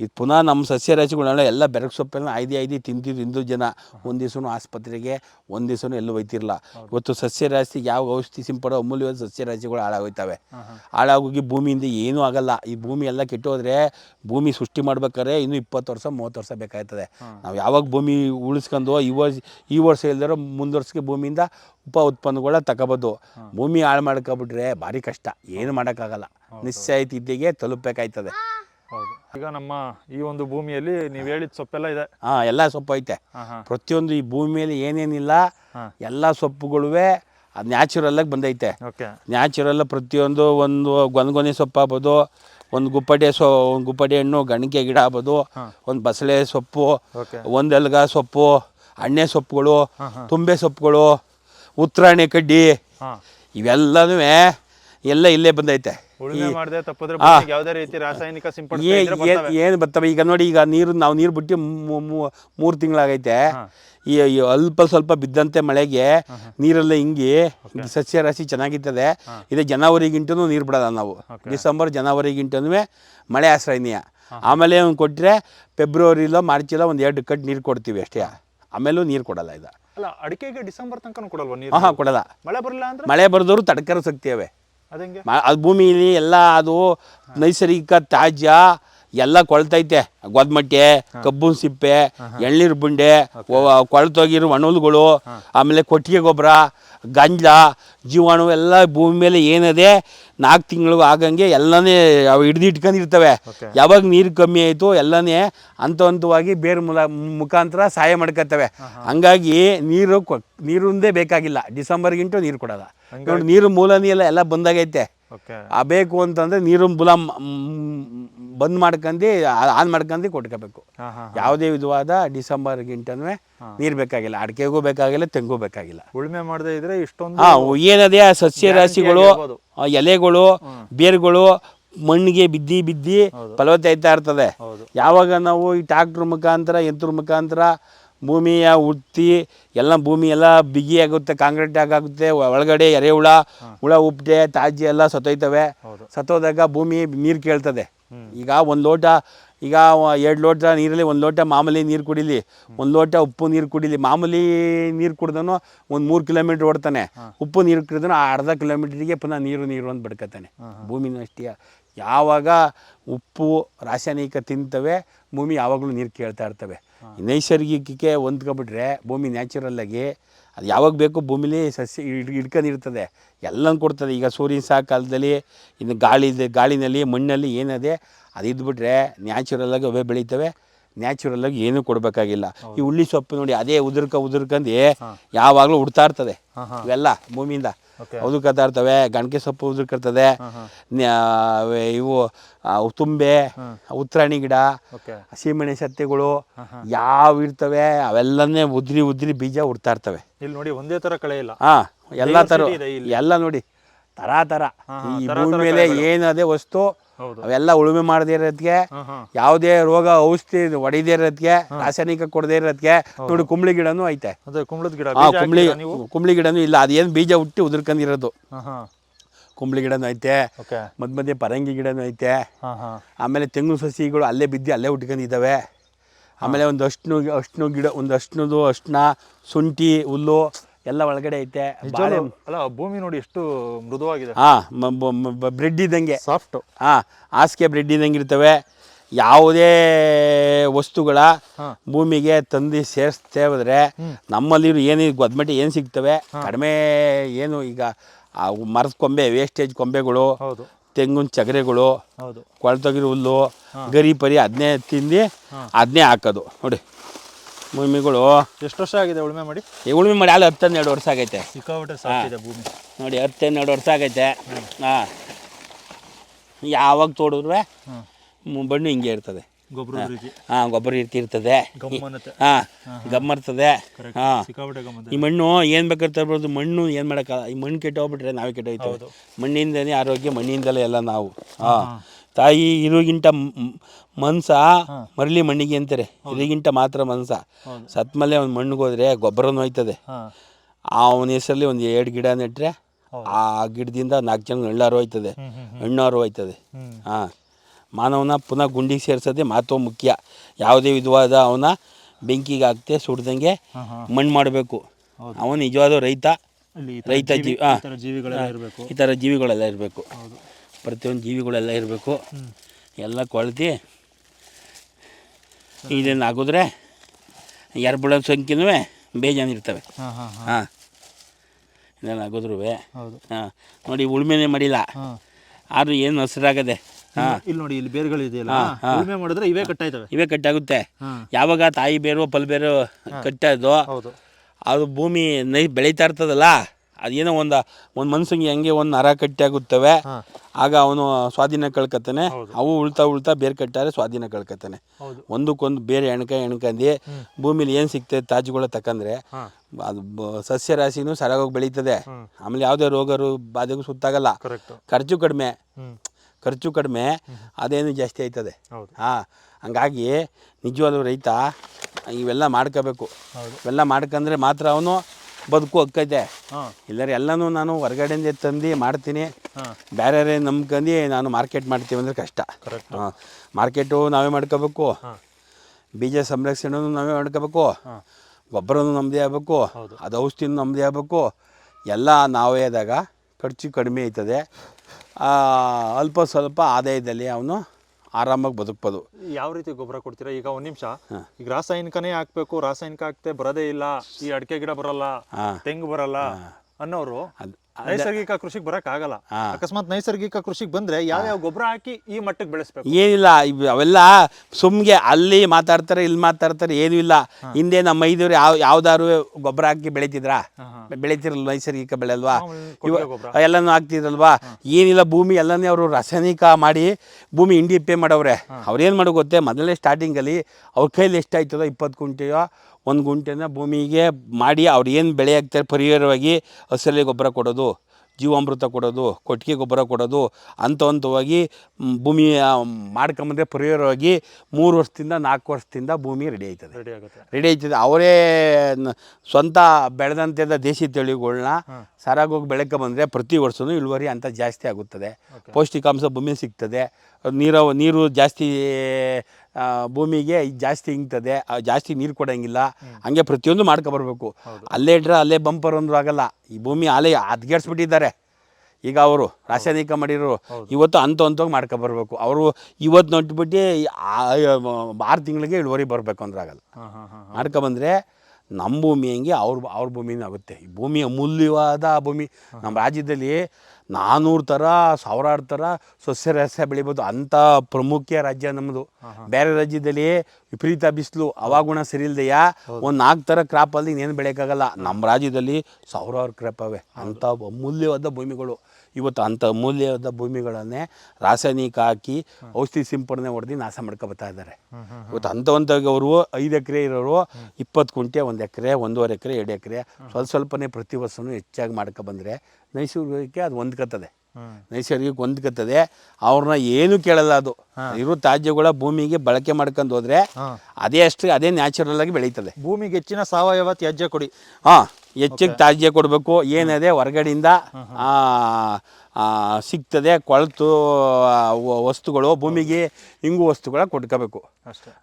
ಇದು ಪುನಃ ನಮ್ಮ ಸಸ್ಯ ರಾಶಿಗಳನ್ನೆಲ್ಲ ಎಲ್ಲ ಬೆರಕು ಸೊಪ್ಪೆಲ್ಲ ಐದು ಐದು ತಿಂತಿದ್ದು ಹಿಂದೂ ಜನ. ಒಂದು ದಿವಸನೂ ಆಸ್ಪತ್ರೆಗೆ ಒಂದು ದಿವಸನೂ ಎಲ್ಲೂ ಒಯ್ತಿರಲ್ಲ ಇವತ್ತು ಸಸ್ಯ ರಾಶಿ ಯಾವ ಔಷಧಿ ಸಿಂಪಡೋ ಅಮೂಲ್ಯವಾದ ಸಸ್ಯ ರಾಶಿಗಳು ಹಾಳಾಗೋಯ್ತವೆ. ಹಾಳಾಗೋಗಿ ಭೂಮಿಯಿಂದ ಏನೂ ಆಗಲ್ಲ. ಈ ಭೂಮಿ ಎಲ್ಲ ಕೆಟ್ಟೋದ್ರೆ ಭೂಮಿ ಸೃಷ್ಟಿ ಮಾಡ್ಬೇಕಾದ್ರೆ ಇನ್ನೂ ಇಪ್ಪತ್ತು ವರ್ಷ ಮೂವತ್ತು ವರ್ಷ ಬೇಕಾಗ್ತದೆ. ನಾವು ಯಾವಾಗ ಭೂಮಿ ಉಳಿಸ್ಕೊಂಡು ಈ ವರ್ಷ ಈ ವರ್ಷ ಇಲ್ದಿರೋ ಮುಂದುವರ್ಸಿಗೆ ಭೂಮಿಯಿಂದ ಉಪ ಉತ್ಪನ್ನಗಳ ತಗೋಬೋದು. ಭೂಮಿ ಹಾಳು ಮಾಡ್ಕೊಬಿಟ್ರೆ ಭಾರಿ ಕಷ್ಟ. ಏನು ಮಾಡೋಕ್ಕಾಗಲ್ಲ. ನಿಶ್ಚಯಿತಿದ್ದಿಗೆ ತಲುಪಬೇಕಾಯ್ತದೆ. ಹೌದು. ಈಗ ನಮ್ಮ ಈ ಒಂದು ಭೂಮಿಯಲ್ಲಿ ನೀವು ಹೇಳಿದ ಸೊಪ್ಪೆಲ್ಲ ಇದೆ. ಹಾ ಎಲ್ಲ ಸೊಪ್ಪು ಐತೆ. ಹಾ ಹಾ. ಪ್ರತಿಯೊಂದು ಈ ಭೂಮಿಯಲ್ಲಿ ಮೇಲೆ ಏನೇನಿಲ್ಲ ಹಾ. ಎಲ್ಲ ಸೊಪ್ಪುಗಳು ಅದು ನ್ಯಾಚುರಲ್ಲಾಗಿ ಬಂದೈತೆ. ಓಕೆ. ನ್ಯಾಚುರಲ್ ಪ್ರತಿಯೊಂದು ಒಂದು ಗೊನ್ಗೊನೆ ಸೊಪ್ಪು ಆಗ್ಬೋದು ಒಂದು ಗುಪ್ಪಡೆ ಸೊ ಒಂದು ಗುಪ್ಪಡೆ ಹಣ್ಣು ಗಣಿಕೆ ಗಿಡ ಆಗ್ಬೋದು ಒಂದು ಬಸಳೆ ಸೊಪ್ಪು ಒಂದು ಎಲ್ಗ ಸೊಪ್ಪು ಅಣ್ಣೆ ಸೊಪ್ಪುಗಳು ತುಂಬೆ ಸೊಪ್ಪುಗಳು ಉತ್ತರಾಣೆ ಕಡ್ಡಿ ಇವೆಲ್ಲನೂ ಎಲ್ಲ ಇಲ್ಲೇ ಬಂದೈತೆ. ಯಾವುದೇ ರೀತಿ ರಾಸಾಯನಿಕ. ಏನು ಬರ್ತವೆ? ಈಗ ನೋಡಿ ಈಗ ನೀರು ನಾವು ನೀರು ಬಿಟ್ಟು ಮೂರು ತಿಂಗಳಾಗೈತೆ. ಈ ಅಲ್ಪ ಸ್ವಲ್ಪ ಬಿದ್ದಂತೆ ಮಳೆಗೆ ನೀರೆಲ್ಲ ಹಿಂಗಿ ಸಸ್ಯ ರಾಶಿ ಚೆನ್ನಾಗಿರ್ತದೆ. ಇದು ಜನವರಿಗಿಂಟೂ ನೀರು ಬಿಡಲ್ಲ ನಾವು. ಡಿಸೆಂಬರ್ ಜನವರಿಗಿಂತನೂ ಮಳೆ ಆಶ್ರಯನೀಯ. ಆಮೇಲೆ ಒಂದು ಕೊಟ್ಟರೆ ಫೆಬ್ರವರಿಲೋ ಮಾರ್ಚಿಲೋ ಒಂದು ಎರಡು ಕಟ್ ನೀರು ಕೊಡ್ತೀವಿ ಅಷ್ಟೇ. ಆಮೇಲೂ ನೀರು ಕೊಡಲ್ಲ ಇದು. ಅಲ್ಲ ಅಡಿಕೆಗೆ ಡಿಸೆಂಬರ್ ತನಕ ಕೊಡಲ್ವಾ ನೀರು? ಹಾಂ ಕೊಡಲ್ಲ. ಮಳೆ ಬರಲ್ಲ ಅಂದ್ರೆ? ಮಳೆ ಬರೆದವರು ತಡ್ಕರ ಮ- ಅದು ಭೂಮಿಲಿ ಎಲ್ಲ ಅದು ನೈಸರ್ಗಿಕ ತ್ಯಾಜ್ಯ ಎಲ್ಲ ಕೊಳ್ತೈತೆ. ಗೊದ್ಮಟ್ಟೆ ಕಬ್ಬು ಸಿಪ್ಪೆ ಎಳ್ನೀರು ಬುಂಡೆ ಕೊಳ್ತೋಗಿರೋ ಒಣಹುಲ್ಗಳು ಆಮೇಲೆ ಕೊಟ್ಟಿಗೆ ಗೊಬ್ಬರ ಗಂಜಲ ಜೀವಾಣು ಎಲ್ಲ ಭೂಮಿ ಮೇಲೆ ಏನಿದೆ ನಾಲ್ಕು ತಿಂಗಳು ಆಗಂಗೆ ಎಲ್ಲನೇ ಅವು ಹಿಡ್ದು ಇಟ್ಕೊಂಡಿರ್ತವೆ. ಯಾವಾಗ ನೀರು ಕಮ್ಮಿ ಆಯಿತು ಎಲ್ಲನೇ ಹಂತ ಹಂತವಾಗಿ ಬೇರೆ ಮುಲ ಮುಖಾಂತರ ಸಹಾಯ ಮಾಡ್ಕೊತವೆ. ಹಂಗಾಗಿ ನೀರು ನೀರುಂದೇ ಬೇಕಾಗಿಲ್ಲ. ಡಿಸೆಂಬರ್ಗಿಂಟು ನೀರು ಕೊಡಲ್ಲ ನೋಡಿ ನೀರು ಮೂಲನೇ ಎಲ್ಲ ಎಲ್ಲ ಬಂದಾಗೈತೆ. ಆ ಬೇಕು ಅಂತಂದರೆ ನೀರು ಬುಲ ಬಂದ್ ಮಾಡ್ಕೊಂಡು ಆನ್ ಮಾಡ್ಕೊಂಡು ಕೊಟ್ಕೋಬೇಕು. ಯಾವುದೇ ವಿಧವಾದ ಡಿಸೆಂಬರ್ಗಿಂತನೂ ನೀರು ಬೇಕಾಗಿಲ್ಲ ಅಡಿಕೆಗೂ ಬೇಕಾಗಿಲ್ಲ ತೆಂಗೂ ಬೇಕಾಗಿಲ್ಲ. ಉಳುಮೆ ಮಾಡದೇ ಇದ್ರೆ ಇಷ್ಟೊಂದು ಏನದೇ ಆ ಸಸ್ಯ ರಾಶಿಗಳು ಎಲೆಗಳು ಬೇರುಗಳು ಮಣ್ಣಿಗೆ ಬಿದ್ದಿ ಬಿದ್ದಿ ಫಲವತ್ತಾಯ್ತಾ ಇರ್ತದೆ. ಯಾವಾಗ ನಾವು ಈ ಟ್ಯಾಕ್ಟ್ರ್ ಮುಖಾಂತರ ಯಂತ್ರ ಮುಖಾಂತರ ಭೂಮಿಯ ಉತ್ತಿ ಎಲ್ಲ ಭೂಮಿ ಎಲ್ಲ ಬಿಗಿ ಆಗುತ್ತೆ ಕಾಂಕ್ರೀಟ್ ಆಗುತ್ತೆ ಒಳಗಡೆ ಎರೆಹುಳ ಹುಳ ಉಪ್ಟೆ ತಾಜಿ ಎಲ್ಲ ಸತ್ತೋಯ್ತವೆ. ಸತ್ತೋದಾಗ ಭೂಮಿ ನೀರು ಕೇಳ್ತದೆ. ಈಗ ಒಂದು ಲೋಟ ಈಗ ಎರಡು ಲೋಟ ನೀರಲ್ಲಿ ಒಂದು ಲೋಟ ಮಾಮೂಲಿ ನೀರು ಕುಡಿಲಿ. ಒಂದು ಲೋಟ ಉಪ್ಪು ನೀರು ಕುಡಿಲಿ. ಮಾಮೂಲಿ ನೀರು ಕುಡ್ದನು ಒಂದು ಮೂರು ಕಿಲೋಮೀಟ್ರ್ ಓಡ್ತಾನೆ. ಉಪ್ಪು ನೀರು ಕುಡಿದನು ಆ ಅರ್ಧ ಕಿಲೋಮೀಟ್ರಿಗೆ ಪುನಃ ನೀರು ನೀರು ಅಂತ ಬಡ್ಕತಾನೆ ಭೂಮಿನ ಅಷ್ಟೇ ಯಾವಾಗ ಉಪ್ಪು ರಾಸಾಯನಿಕ ತಿಂತವೆ ಭೂಮಿ ಯಾವಾಗಲೂ ನೀರು ಕೇಳ್ತಾ ಇರ್ತವೆ. ನೈಸರ್ಗಿಕಕ್ಕೆ ಹೊಂದ್ಕೊಂಬಿಟ್ರೆ ಭೂಮಿ ನ್ಯಾಚುರಲ್ಲಾಗಿ ಅದು ಯಾವಾಗ ಬೇಕು ಭೂಮಿಲಿ ಸಸ್ಯ ಹಿಡ್ ಹಿಡ್ಕೊಂಡಿರ್ತದೆ ಎಲ್ಲನೂ ಕೊಡ್ತದೆ. ಈಗ ಸೂರ್ಯನ ಸಹ ಕಾಲದಲ್ಲಿ ಇನ್ನು ಗಾಳಿ ಗಾಳಿನಲ್ಲಿ ಮಣ್ಣಲ್ಲಿ ಏನಿದೆ ಅದು ಇದ್ಬಿಟ್ರೆ ನ್ಯಾಚುರಲ್ಲಾಗಿ ಅವೇ ಬೆಳೀತವೆ. ನ್ಯಾಚುರಲ್ಲಾಗಿ ಏನೂ ಕೊಡಬೇಕಾಗಿಲ್ಲ. ಈ ಹುಳ್ಳಿ ಸೊಪ್ಪು ನೋಡಿ ಅದೇ ಉದುರ್ಕ ಉದುರ್ಕಂದು ಯಾವಾಗಲೂ ಹುಡ್ತಾ ಇರ್ತದೆ. ಇವೆಲ್ಲ ಭೂಮಿಯಿಂದ. ಉದುರ್ಕೊತಾ ಇರ್ತವೆ ಗಣಕೆ ಸೊಪ್ಪು ಉದುರ್ಕಿರ್ತದೆ ನ್ಯಾ- ಇವು ಉತ್ತುಂಬೆ ತುಂಬೆ ಉತ್ತರಾಣಿ ಗಿಡ ಓಕೆ ಸತ್ತೆಗಳು ಸತ್ಯಗಳು ಯಾವ ಇರ್ತವೆ ಅವೆಲ್ಲನೇ ಉದ್ರಿ ಉದ್ರಿ ಬೀಜ ಉಡ್ತಾ ಇರ್ತವೆ. ಇಲ್ಲಿ ನೋಡಿ ಒಂದೇ ತರ ಕಳೆ ಇಲ್ಲ. ಹಾ ಎಲ್ಲ ತರ. ಎಲ್ಲ ನೋಡಿ ತರ ತರ ಈ ಭೂಮಿ ಮೇಲೆ ಏನದೇ ವಸ್ತು ಅವೆಲ್ಲ ಉಳುಮೆ ಮಾಡದೇ ಇರೋದಕ್ಕೆ ಯಾವುದೇ ರೋಗ ಔಷಧಿ ಹೊಡಿದೇ ಇರೋದಕ್ಕೆ ರಾಸಾಯನಿಕ ಕೊಡದೇ ಇರೋದಕ್ಕೆ ನೋಡಿ ಕುಂಬಳಿ ಗಿಡನೂ ಐತೆ. ಕುಂಬಳಿ ಕುಂಬಳಿ ಗಿಡನೂ ಇಲ್ಲ ಅದೇನು ಬೀಜ ಹುಟ್ಟಿ ಉದುರ್ಕೊಂಡಿರೋದು. ಕುಂಬಳಿ ಗಿಡನೂ ಐತೆ ಮಧ್ಯ ಮಧ್ಯೆ ಪರಂಗಿ ಗಿಡನೂ ಐತೆ ಆಮೇಲೆ ತೆಂಗು ಸಸಿಗಳು ಅಲ್ಲೇ ಬಿದ್ದು ಅಲ್ಲೇ ಹುಟ್ಕೊಂಡಿದ್ದಾವೆ. ಆಮೇಲೆ ಒಂದು ಅಷ್ಟು ಅಷ್ಟು ಗಿಡ ಒಂದು ಅಷ್ಟ್ನದು ಅಷ್ಟನ ಶುಂಠಿ ಹುಲ್ಲು ಎಲ್ಲ ಒಳಗಡೆ ಐತೆ. ಬಾಳೆ ಅಲ್ಲ ಭೂಮಿ ನೋಡಿ ಎಷ್ಟು ಮೃದುವಾಗಿದೆ. ಹಾಂ ಬ್ರೆಡ್ ಇದ್ದಂಗೆ. ಸಾಫ್ಟ್ ಹಾಂ ಹಾಸಿಗೆ ಬ್ರೆಡ್ ಇದ್ದಂಗೆ ಇರ್ತವೆ. ಯಾವುದೇ ವಸ್ತುಗಳ ಭೂಮಿಗೆ ತಂದು ಸೇರಿಸ್ತೇ ಹೋದ್ರೆ ನಮ್ಮಲ್ಲಿರೋ ಏನು ಗೊದ್ಮಟ್ಟಿ ಏನು ಸಿಗ್ತವೆ? ಕಡಿಮೆ ಏನು ಈಗ ಮರದ ಕೊಂಬೆ ವೇಸ್ಟೇಜ್ ಕೊಂಬೆಗಳು ತೆಂಗಿನ ಚಗರೆಗಳು ಹೌದು. ಕೊಳ್ತೋಗಿರೋ ಹುಲ್ಲು ಗರಿ ಪರಿ ಅದನ್ನೇ ತಿಂದು ಅದನ್ನೇ ಹಾಕೋದು. ನೋಡಿ. ಭೂಮಿಗಳು ಎಷ್ಟು ವರ್ಷ ಆಗಿದೆ ಉಳುಮೆ ಮಾಡಿ? ಈ ಉಳುಮೆ ಮಾಡಿ ಅಲ್ಲಿ ಹತ್ತು ಹನ್ನೆರಡು ವರ್ಷ ಆಗೈತೆ. ಸಿಕ್ಕಾಪಟ್ಟೆ ಸಾಕಿದೆ ಭೂಮಿ. ನೋಡಿ ಹತ್ತು ಹನ್ನೆರಡು ವರ್ಷ ಆಗೈತೆ. ಹಾಂ. ಯಾವಾಗ ತೋಡಿದ್ರೆ ಬಣ್ಣ ಹಿಂಗೆ ಇರ್ತದೆ. ಗೊಬ್ಬರ ರೀತಿ. ಹಾಂ ಗೊಬ್ಬರ ಇರ್ತಿರ್ತದೆ ಇರ್ತದೆ. ಹಾಂ ಗಮ್ಮರ್ತದೆ. ಹಾಂ. ಈ ಮಣ್ಣು ಏನು ಬೇಕಾದ್ರೆ ತರ್ಬೋದು. ಮಣ್ಣು ಏನು ಮಾಡೋಕ್ಕಲ್ಲ ಈ ಮಣ್ಣು ಕೆಟ್ಟೋಗ್ಬಿಟ್ರೆ ನಾವೇ ಕೆಟ್ಟೋಯ್ತೇವೆ. ಮಣ್ಣಿಂದಲೇ ಆರೋಗ್ಯ ಮಣ್ಣಿಂದಲೇ ಎಲ್ಲ ನಾವು. ಹಾಂ. ತಾಯಿ ಇರುಗಿಂಟ ಮನ್ಸ ಮರಳಿ ಮಣ್ಣಿಗೆ ಅಂತಾರೆ. ಇರುಗಿಂಟ ಮಾತ್ರ ಮನ್ಸ. ಸತ್ಮೇಲೆ ಒಂದು ಮಣ್ಣಿಗೆ ಹೋದ್ರೆ ಗೊಬ್ಬರನೂ ಹೋಯ್ತದೆ ಅವನ ಹೆಸರಲ್ಲಿ ಒಂದು ಎರಡು ಗಿಡ ನೆಟ್ಟರೆ ಆ ಗಿಡದಿಂದ ನಾಲ್ಕು ಜನ ಎಳ್ಳಾರು ಹೋಯ್ತದೆ. ಹಣ್ಣಾರು ಹೋಯ್ತದೆ. ಹಾಂ. ಮಾನವನ ಪುನಃ ಗುಂಡಿಗೆ ಸೇರಿಸೋದೆ ಮಾತು ಮುಖ್ಯ. ಯಾವುದೇ ವಿಧವಾದ ಅವನ ಬೆಂಕಿಗೆ ಹಾಕ್ತೆ ಸುಡ್ದಂಗೆ ಮಣ್ಣು ಮಾಡಬೇಕು. ಅವನು ನಿಜವಾದ ರೈತ. ರೈತ ಜೀವಿ- ಜೀವಿ ಹಾಂ. ಈ ಥರ ಜೀವಿಗಳೆಲ್ಲ ಇರಬೇಕು. ಪ್ರತಿಯೊಂದು ಜೀವಿಗಳೆಲ್ಲ ಇರಬೇಕು. ಎಲ್ಲ ಕೊಳ್ತಿ ಇದನ್ನು ಎರಡು ಬಿಡೋ ಸಂಖ್ಯೆನೂ ಬೇಜಾನು ಇರ್ತವೆ. ಹಾಂ ಹಾಂ ಹಾಂ. ಹಾಂ. ಇದನ್ನು ಹಾಕಿದ್ರು ಹೌದು. ಹಾಂ. ನೋಡಿ ಉಳುಮೆನೇ ಮಾಡಿಲ್ಲ. ಆದರೂ ಏನು ಹಸಿರಾಗದೆ? ಹಾಂ. ಇಲ್ಲಿ ನೋಡಿ ಇಲ್ಲಿ ಬೇರುಗಳಿದೆಯಲ್ಲ ಉಳುಮೆ ಮಾಡಿದ್ರೆ ಇವೇ ಕಟ್ಟಾಯ್ತವೆ. ಇವೇ ಕಟ್ಟಾಗುತ್ತೆ. ಯಾವಾಗ ತಾಯಿ ಬೇರು ಪಲ್ ಬೇರು ಕಟ್ಟೋದು ಅದು ಭೂಮಿ ನೈ ಬೆಳೀತಾ ಇರ್ತದಲ್ಲ? ಅದೇನೋ ಒಂದು ಒಂದು ಮನ್ಸಿಗೆ ಹೆಂಗೆ ಒಂದು ನರ ಕಟ್ಟಿಯಾಗುತ್ತವೆ ಆಗ ಅವನು ಸ್ವಾಧೀನ ಕಳ್ಕತ್ತಾನೆ. ಅವು ಉಳ್ತಾ ಉಳ್ತಾ ಬೇರೆ ಕಟ್ಟಾರೆ ಸ್ವಾಧೀನ ಕಳ್ಕತ್ತಾನೆ. ಒಂದಕ್ಕೊಂದು ಬೇರೆ ಎಣ್ಕ ಎಣ್ಕಂದು ಭೂಮಿಲಿ ಏನು ಸಿಗ್ತದೆ ತಾಜುಗಳು ತಕಂದ್ರೆ ಅದು ಸಸ್ಯ ಸಸ್ಯರಾಶಿನೂ ಸರಾಗೋಗಿ ಬೆಳೀತದೆ. ಆಮೇಲೆ ಯಾವುದೇ ರೋಗರು ಬಾಧೆಗೂ ಸುತ್ತಾಗಲ್ಲ. ಖರ್ಚು ಕಡಿಮೆ. ಖರ್ಚು ಕಡಿಮೆ ಅದೇನು ಜಾಸ್ತಿ ಆಯ್ತದೆ. ಹಾಂ ಹಂಗಾಗಿ ನಿಜವಾದ ರೈತ ಇವೆಲ್ಲ ಮಾಡ್ಕೋಬೇಕು. ಇವೆಲ್ಲ ಮಾಡ್ಕಂದ್ರೆ ಮಾತ್ರ ಅವನು ಬದುಕು ಹಕ್ಕೈತೆ ಹಾಂ. ಇಲ್ಲರೆ ಎಲ್ಲನೂ ನಾನು ಹೊರಗಡೆಯಿಂದ ತಂದು ಮಾಡ್ತೀನಿ. ಬೇರೆ ನಂಬ್ಕಂದು ನಾನು ಮಾರ್ಕೆಟ್ ಮಾಡ್ತೀವಿ ಅಂದ್ರೆ ಕಷ್ಟ. ಕರೆಕ್ಟ್ ಹಾಂ. ಮಾರ್ಕೆಟು ನಾವೇ ಮಾಡ್ಕೋಬೇಕು. ಬೀಜ ಸಂರಕ್ಷಣೆನೂ ನಾವೇ ಮಾಡ್ಕೋಬೇಕು. ಗೊಬ್ಬರನೂ ನಮ್ಮದೇ ಆಗಬೇಕು. ಅದು ಔಷಧಿನೂ ನಮ್ಮದೇ ಆಗಬೇಕು. ಎಲ್ಲ ನಾವೇ ಆದಾಗ ಖರ್ಚು ಕಡಿಮೆ ಆಯ್ತದೆ. ಅಲ್ಪ ಸ್ವಲ್ಪ ಆದಾಯದಲ್ಲಿ ಅವನು ಆರಾಮಾಗಿ ಬದುಕ್ಬೋದು. ಯಾವ ರೀತಿ ಗೊಬ್ಬರ ಕೊಡ್ತೀರಾ? ಈಗ ಒಂದು ನಿಮಿಷ. ಈಗ ರಾಸಾಯನಿಕನೇ ಹಾಕ್ಬೇಕು. ರಾಸಾಯನಿಕ ಹಾಕ್ತೆ ಬರೋದೇ ಇಲ್ಲ. ಈ ಅಡಿಕೆ ಗಿಡ ಬರಲ್ಲ. ತೆಂಗು ಬರಲ್ಲ ಅನ್ನೋರು ನೈಸರ್ಗಿಕ ಕೃಷಿಗೆ ಬರಕ್ ಆಗಲ್ಲ. ಅಕಸ್ಮಾತ್ ನೈಸರ್ಗಿಕ ಕೃಷಿಗೆ ಬಂದ್ರೆ ಯಾವ ಯಾವ ಗೊಬ್ಬರ ಹಾಕಿ ಈ ಮಟ್ಟಕ್ಕೆ ಬೆಳೆಸ್ಬೇಕು? ಏನಿಲ್ಲ ಇವ್ ಅವೆಲ್ಲ ಸುಮ್ಗೆ ಅಲ್ಲಿ ಮಾತಾಡ್ತಾರೆ ಇಲ್ಲಿ ಮಾತಾಡ್ತಾರೆ ಏನೂ ಇಲ್ಲ. ಹಿಂದೆ ನಮ್ಮ ಐದವ್ರು ಯಾವ ಯಾವ್ದಾರು ಗೊಬ್ಬರ ಹಾಕಿ ಬೆಳಿತಿದ್ರಾ? ಹಾ. ನೈಸರ್ಗಿಕ ಬೆಳೆ ಅಲ್ವಾ? ಎಲ್ಲಾನು ಇವ ಎಲ್ಲನೂ ಹಾಕ್ತಿದ್ರಲ್ವಾ? ಏನಿಲ್ಲ ಭೂಮಿ ಎಲ್ಲನೇ ಅವರು ರಾಸಾಯನಿಕ ಮಾಡಿ ಭೂಮಿ ಹಿಂಡಿ ಪೇ ಮಾಡವ್ರೆ. ಅವ್ರೇನು ಮಾಡೋ ಗೊತ್ತೇ? ಮೊದಲನೇ ಸ್ಟಾರ್ಟಿಂಗಲ್ಲಿ ಅವ್ರ ಕೈಲಿ ಎಷ್ಟಾಯ್ತದೋ ಇಪ್ಪತ್ತು ಗುಂಟೆಯೋ ಒಂದು ಗುಂಟೆನ ಭೂಮಿಗೆ ಮಾಡಿ ಅವ್ರು ಏನು ಬೆಳೆ ಹಾಕ್ತಾರೆ ಪರಿಹಾರವಾಗಿ ಹಸರಲ್ಲಿ ಗೊಬ್ಬರ ಕೊಡೋದು ಜೀವಾಮೃತ ಕೊಡೋದು ಕೊಟ್ಟಿಗೆ ಗೊಬ್ಬರ ಕೊಡೋದು ಹಂತ ಹಂತವಾಗಿ ಭೂಮಿ ಮಾಡ್ಕೊಂಬಂದ್ರೆ ಪರಿಹಾರವಾಗಿ ಮೂರು ವರ್ಷದಿಂದ ನಾಲ್ಕು ವರ್ಷದಿಂದ ಭೂಮಿ ರೆಡಿ ಆಯ್ತದೆ. ರೆಡಿ ಆಗುತ್ತೆ. ರೆಡಿ ಆಯ್ತದೆ. ಅವರೇ ಸ್ವಂತ ಬೆಳೆದಂತ ದೇಶಿ ತಳಿಗಳನ್ನ ಸರಾಗೋಗಿ ಬೆಳಕ ಬಂದರೆ ಪ್ರತಿ ವರ್ಷವೂ ಇಳುವರಿ ಅಂತ ಜಾಸ್ತಿ ಆಗುತ್ತದೆ. ಪೌಷ್ಟಿಕಾಂಶ ಭೂಮಿ ಸಿಗ್ತದೆ. ನೀರು ನೀರು ಜಾಸ್ತಿ ಭೂಮಿಗೆ ಇದ್ ಜಾಸ್ತಿ ಹಿಂಗ್ತದೆ ಜಾಸ್ತಿ ನೀರು ಕೊಡೋಂಗಿಲ್ಲ ಹಂಗೆ ಪ್ರತಿಯೊಂದು ಮಾಡ್ಕೊಬರ್ಬೇಕು ಅಲ್ಲೇ ಇಟ್ರೆ ಅಲ್ಲೇ ಬಂಪರ್ ಅಂದ್ರೂ ಆಗಲ್ಲ. ಈ ಭೂಮಿ ಅಲ್ಲೇ ಹದ್ಗೆಡ್ಸ್ಬಿಟ್ಟಿದ್ದಾರೆ ಈಗ ಅವರು ರಾಸಾಯನಿಕ ಮಾಡಿರೋರು ಇವತ್ತು ಅಂತ ಅಂತವಾಗಿ ಮಾಡ್ಕೊಬರ್ಬೇಕು ಅವರು ಇವತ್ತು ನೋಟ್ಬಿಟ್ಟು ಆರು ತಿಂಗಳಿಗೆ ಇಳುವರಿ ಬರಬೇಕು ಅಂದ್ರೆ ಆಗಲ್ಲ. ಹಾ ಹಾ ಹಾ ಮಾಡ್ಕೊಬಂದ್ರೆ ನಮ್ಮ ಭೂಮಿ ಹಂಗೆ ಅವ್ರ ಅವ್ರ ಭೂಮಿನೂ ಆಗುತ್ತೆ. ಈ ಭೂಮಿ ಅಮೂಲ್ಯವಾದ ಭೂಮಿ. ನಮ್ಮ ರಾಜ್ಯದಲ್ಲಿ ನಾನ್ನೂರು ಥರ ಸಾವಿರಾರು ಥರ ಸಸ್ಯ ರಹಸ್ಯ ಬೆಳಿಬೋದು. ಅಂಥ ಪ್ರಮುಖ ರಾಜ್ಯ ನಮ್ಮದು ಬೇರೆ ರಾಜ್ಯದಲ್ಲಿ ವಿಪರೀತ ಬಿಸಿಲು ಅವಾಗುಣ ಸರಿ ಇಲ್ದೆಯಾ ಒಂದು ನಾಲ್ಕು ಥರ ಕ್ರಾಪಲ್ಲಿ ಇನ್ನೇನು ಬೆಳೆಯೋಕ್ಕಾಗಲ್ಲ. ನಮ್ಮ ರಾಜ್ಯದಲ್ಲಿ ಸಾವಿರಾರು ಕ್ರಾಪ್ ಅವೆ. ಅಂಥ ಅಮೂಲ್ಯವಾದ ಭೂಮಿಗಳು. ಇವತ್ತು ಅಂಥ ಅಮೂಲ್ಯವಾದ ಭೂಮಿಗಳನ್ನೇ ರಾಸಾಯನಿಕ ಹಾಕಿ ಔಷಧಿ ಸಿಂಪಡಣೆ ಹೊಡೆದು ನಾಶ ಮಾಡ್ಕೊಬತ್ತಾ ಇದ್ದಾರೆ. ಇವತ್ತು ಅಂಥವಂತಾಗಿ ಅವರು ಐದು ಎಕರೆ ಇರೋರು ಇಪ್ಪತ್ತು ಕುಂಟೆ ಒಂದು ಎಕರೆ ಒಂದೂವರೆ ಎಕರೆ ಎರಡು ಎಕರೆ ಸ್ವಲ್ಪ ಸ್ವಲ್ಪನೇ ಪ್ರತಿ ವರ್ಷವೂ ಹೆಚ್ಚಾಗಿ ಮಾಡ್ಕೊಬಂದರೆ ನೈಸರ್ಗಿಕಕ್ಕೆ ನೈಸರ್ಗಿಕ ಅದು ಹೊಂದ್ಕೊತದೆ. ನೈಸರ್ಗಿಕ ಹೊಂದ್ಕತ್ತದೆ ಅವ್ರನ್ನ ಏನು ಕೇಳಲ್ಲ ಅದು. ಇರೋ ತ್ಯಾಜ್ಯಗಳ ಭೂಮಿಗೆ ಬಳಕೆ ಮಾಡ್ಕೊಂಡು ಹೋದ್ರೆ ಅದೇ ಅಷ್ಟು ಅದೇ ನ್ಯಾಚುರಲ್ ಆಗಿ ಬೆಳೀತದೆ. ಭೂಮಿಗೆ ಹೆಚ್ಚಿನ ಸಾವಯವ ತ್ಯಾಜ್ಯ ಕೊಡಿ. ಹಾಂ ಹೆಚ್ಚಿಗೆ ತ್ಯಾಜ್ಯ ಕೊಡಬೇಕು. ಏನಿದೆ ಹೊರಗಡೆಯಿಂದ ಸಿಗ್ತದೆ ಕೊಳತು ವಸ್ತುಗಳು ಭೂಮಿಗೆ ಹಿಂಗು ವಸ್ತುಗಳ ಕೊಟ್ಕೋಬೇಕು.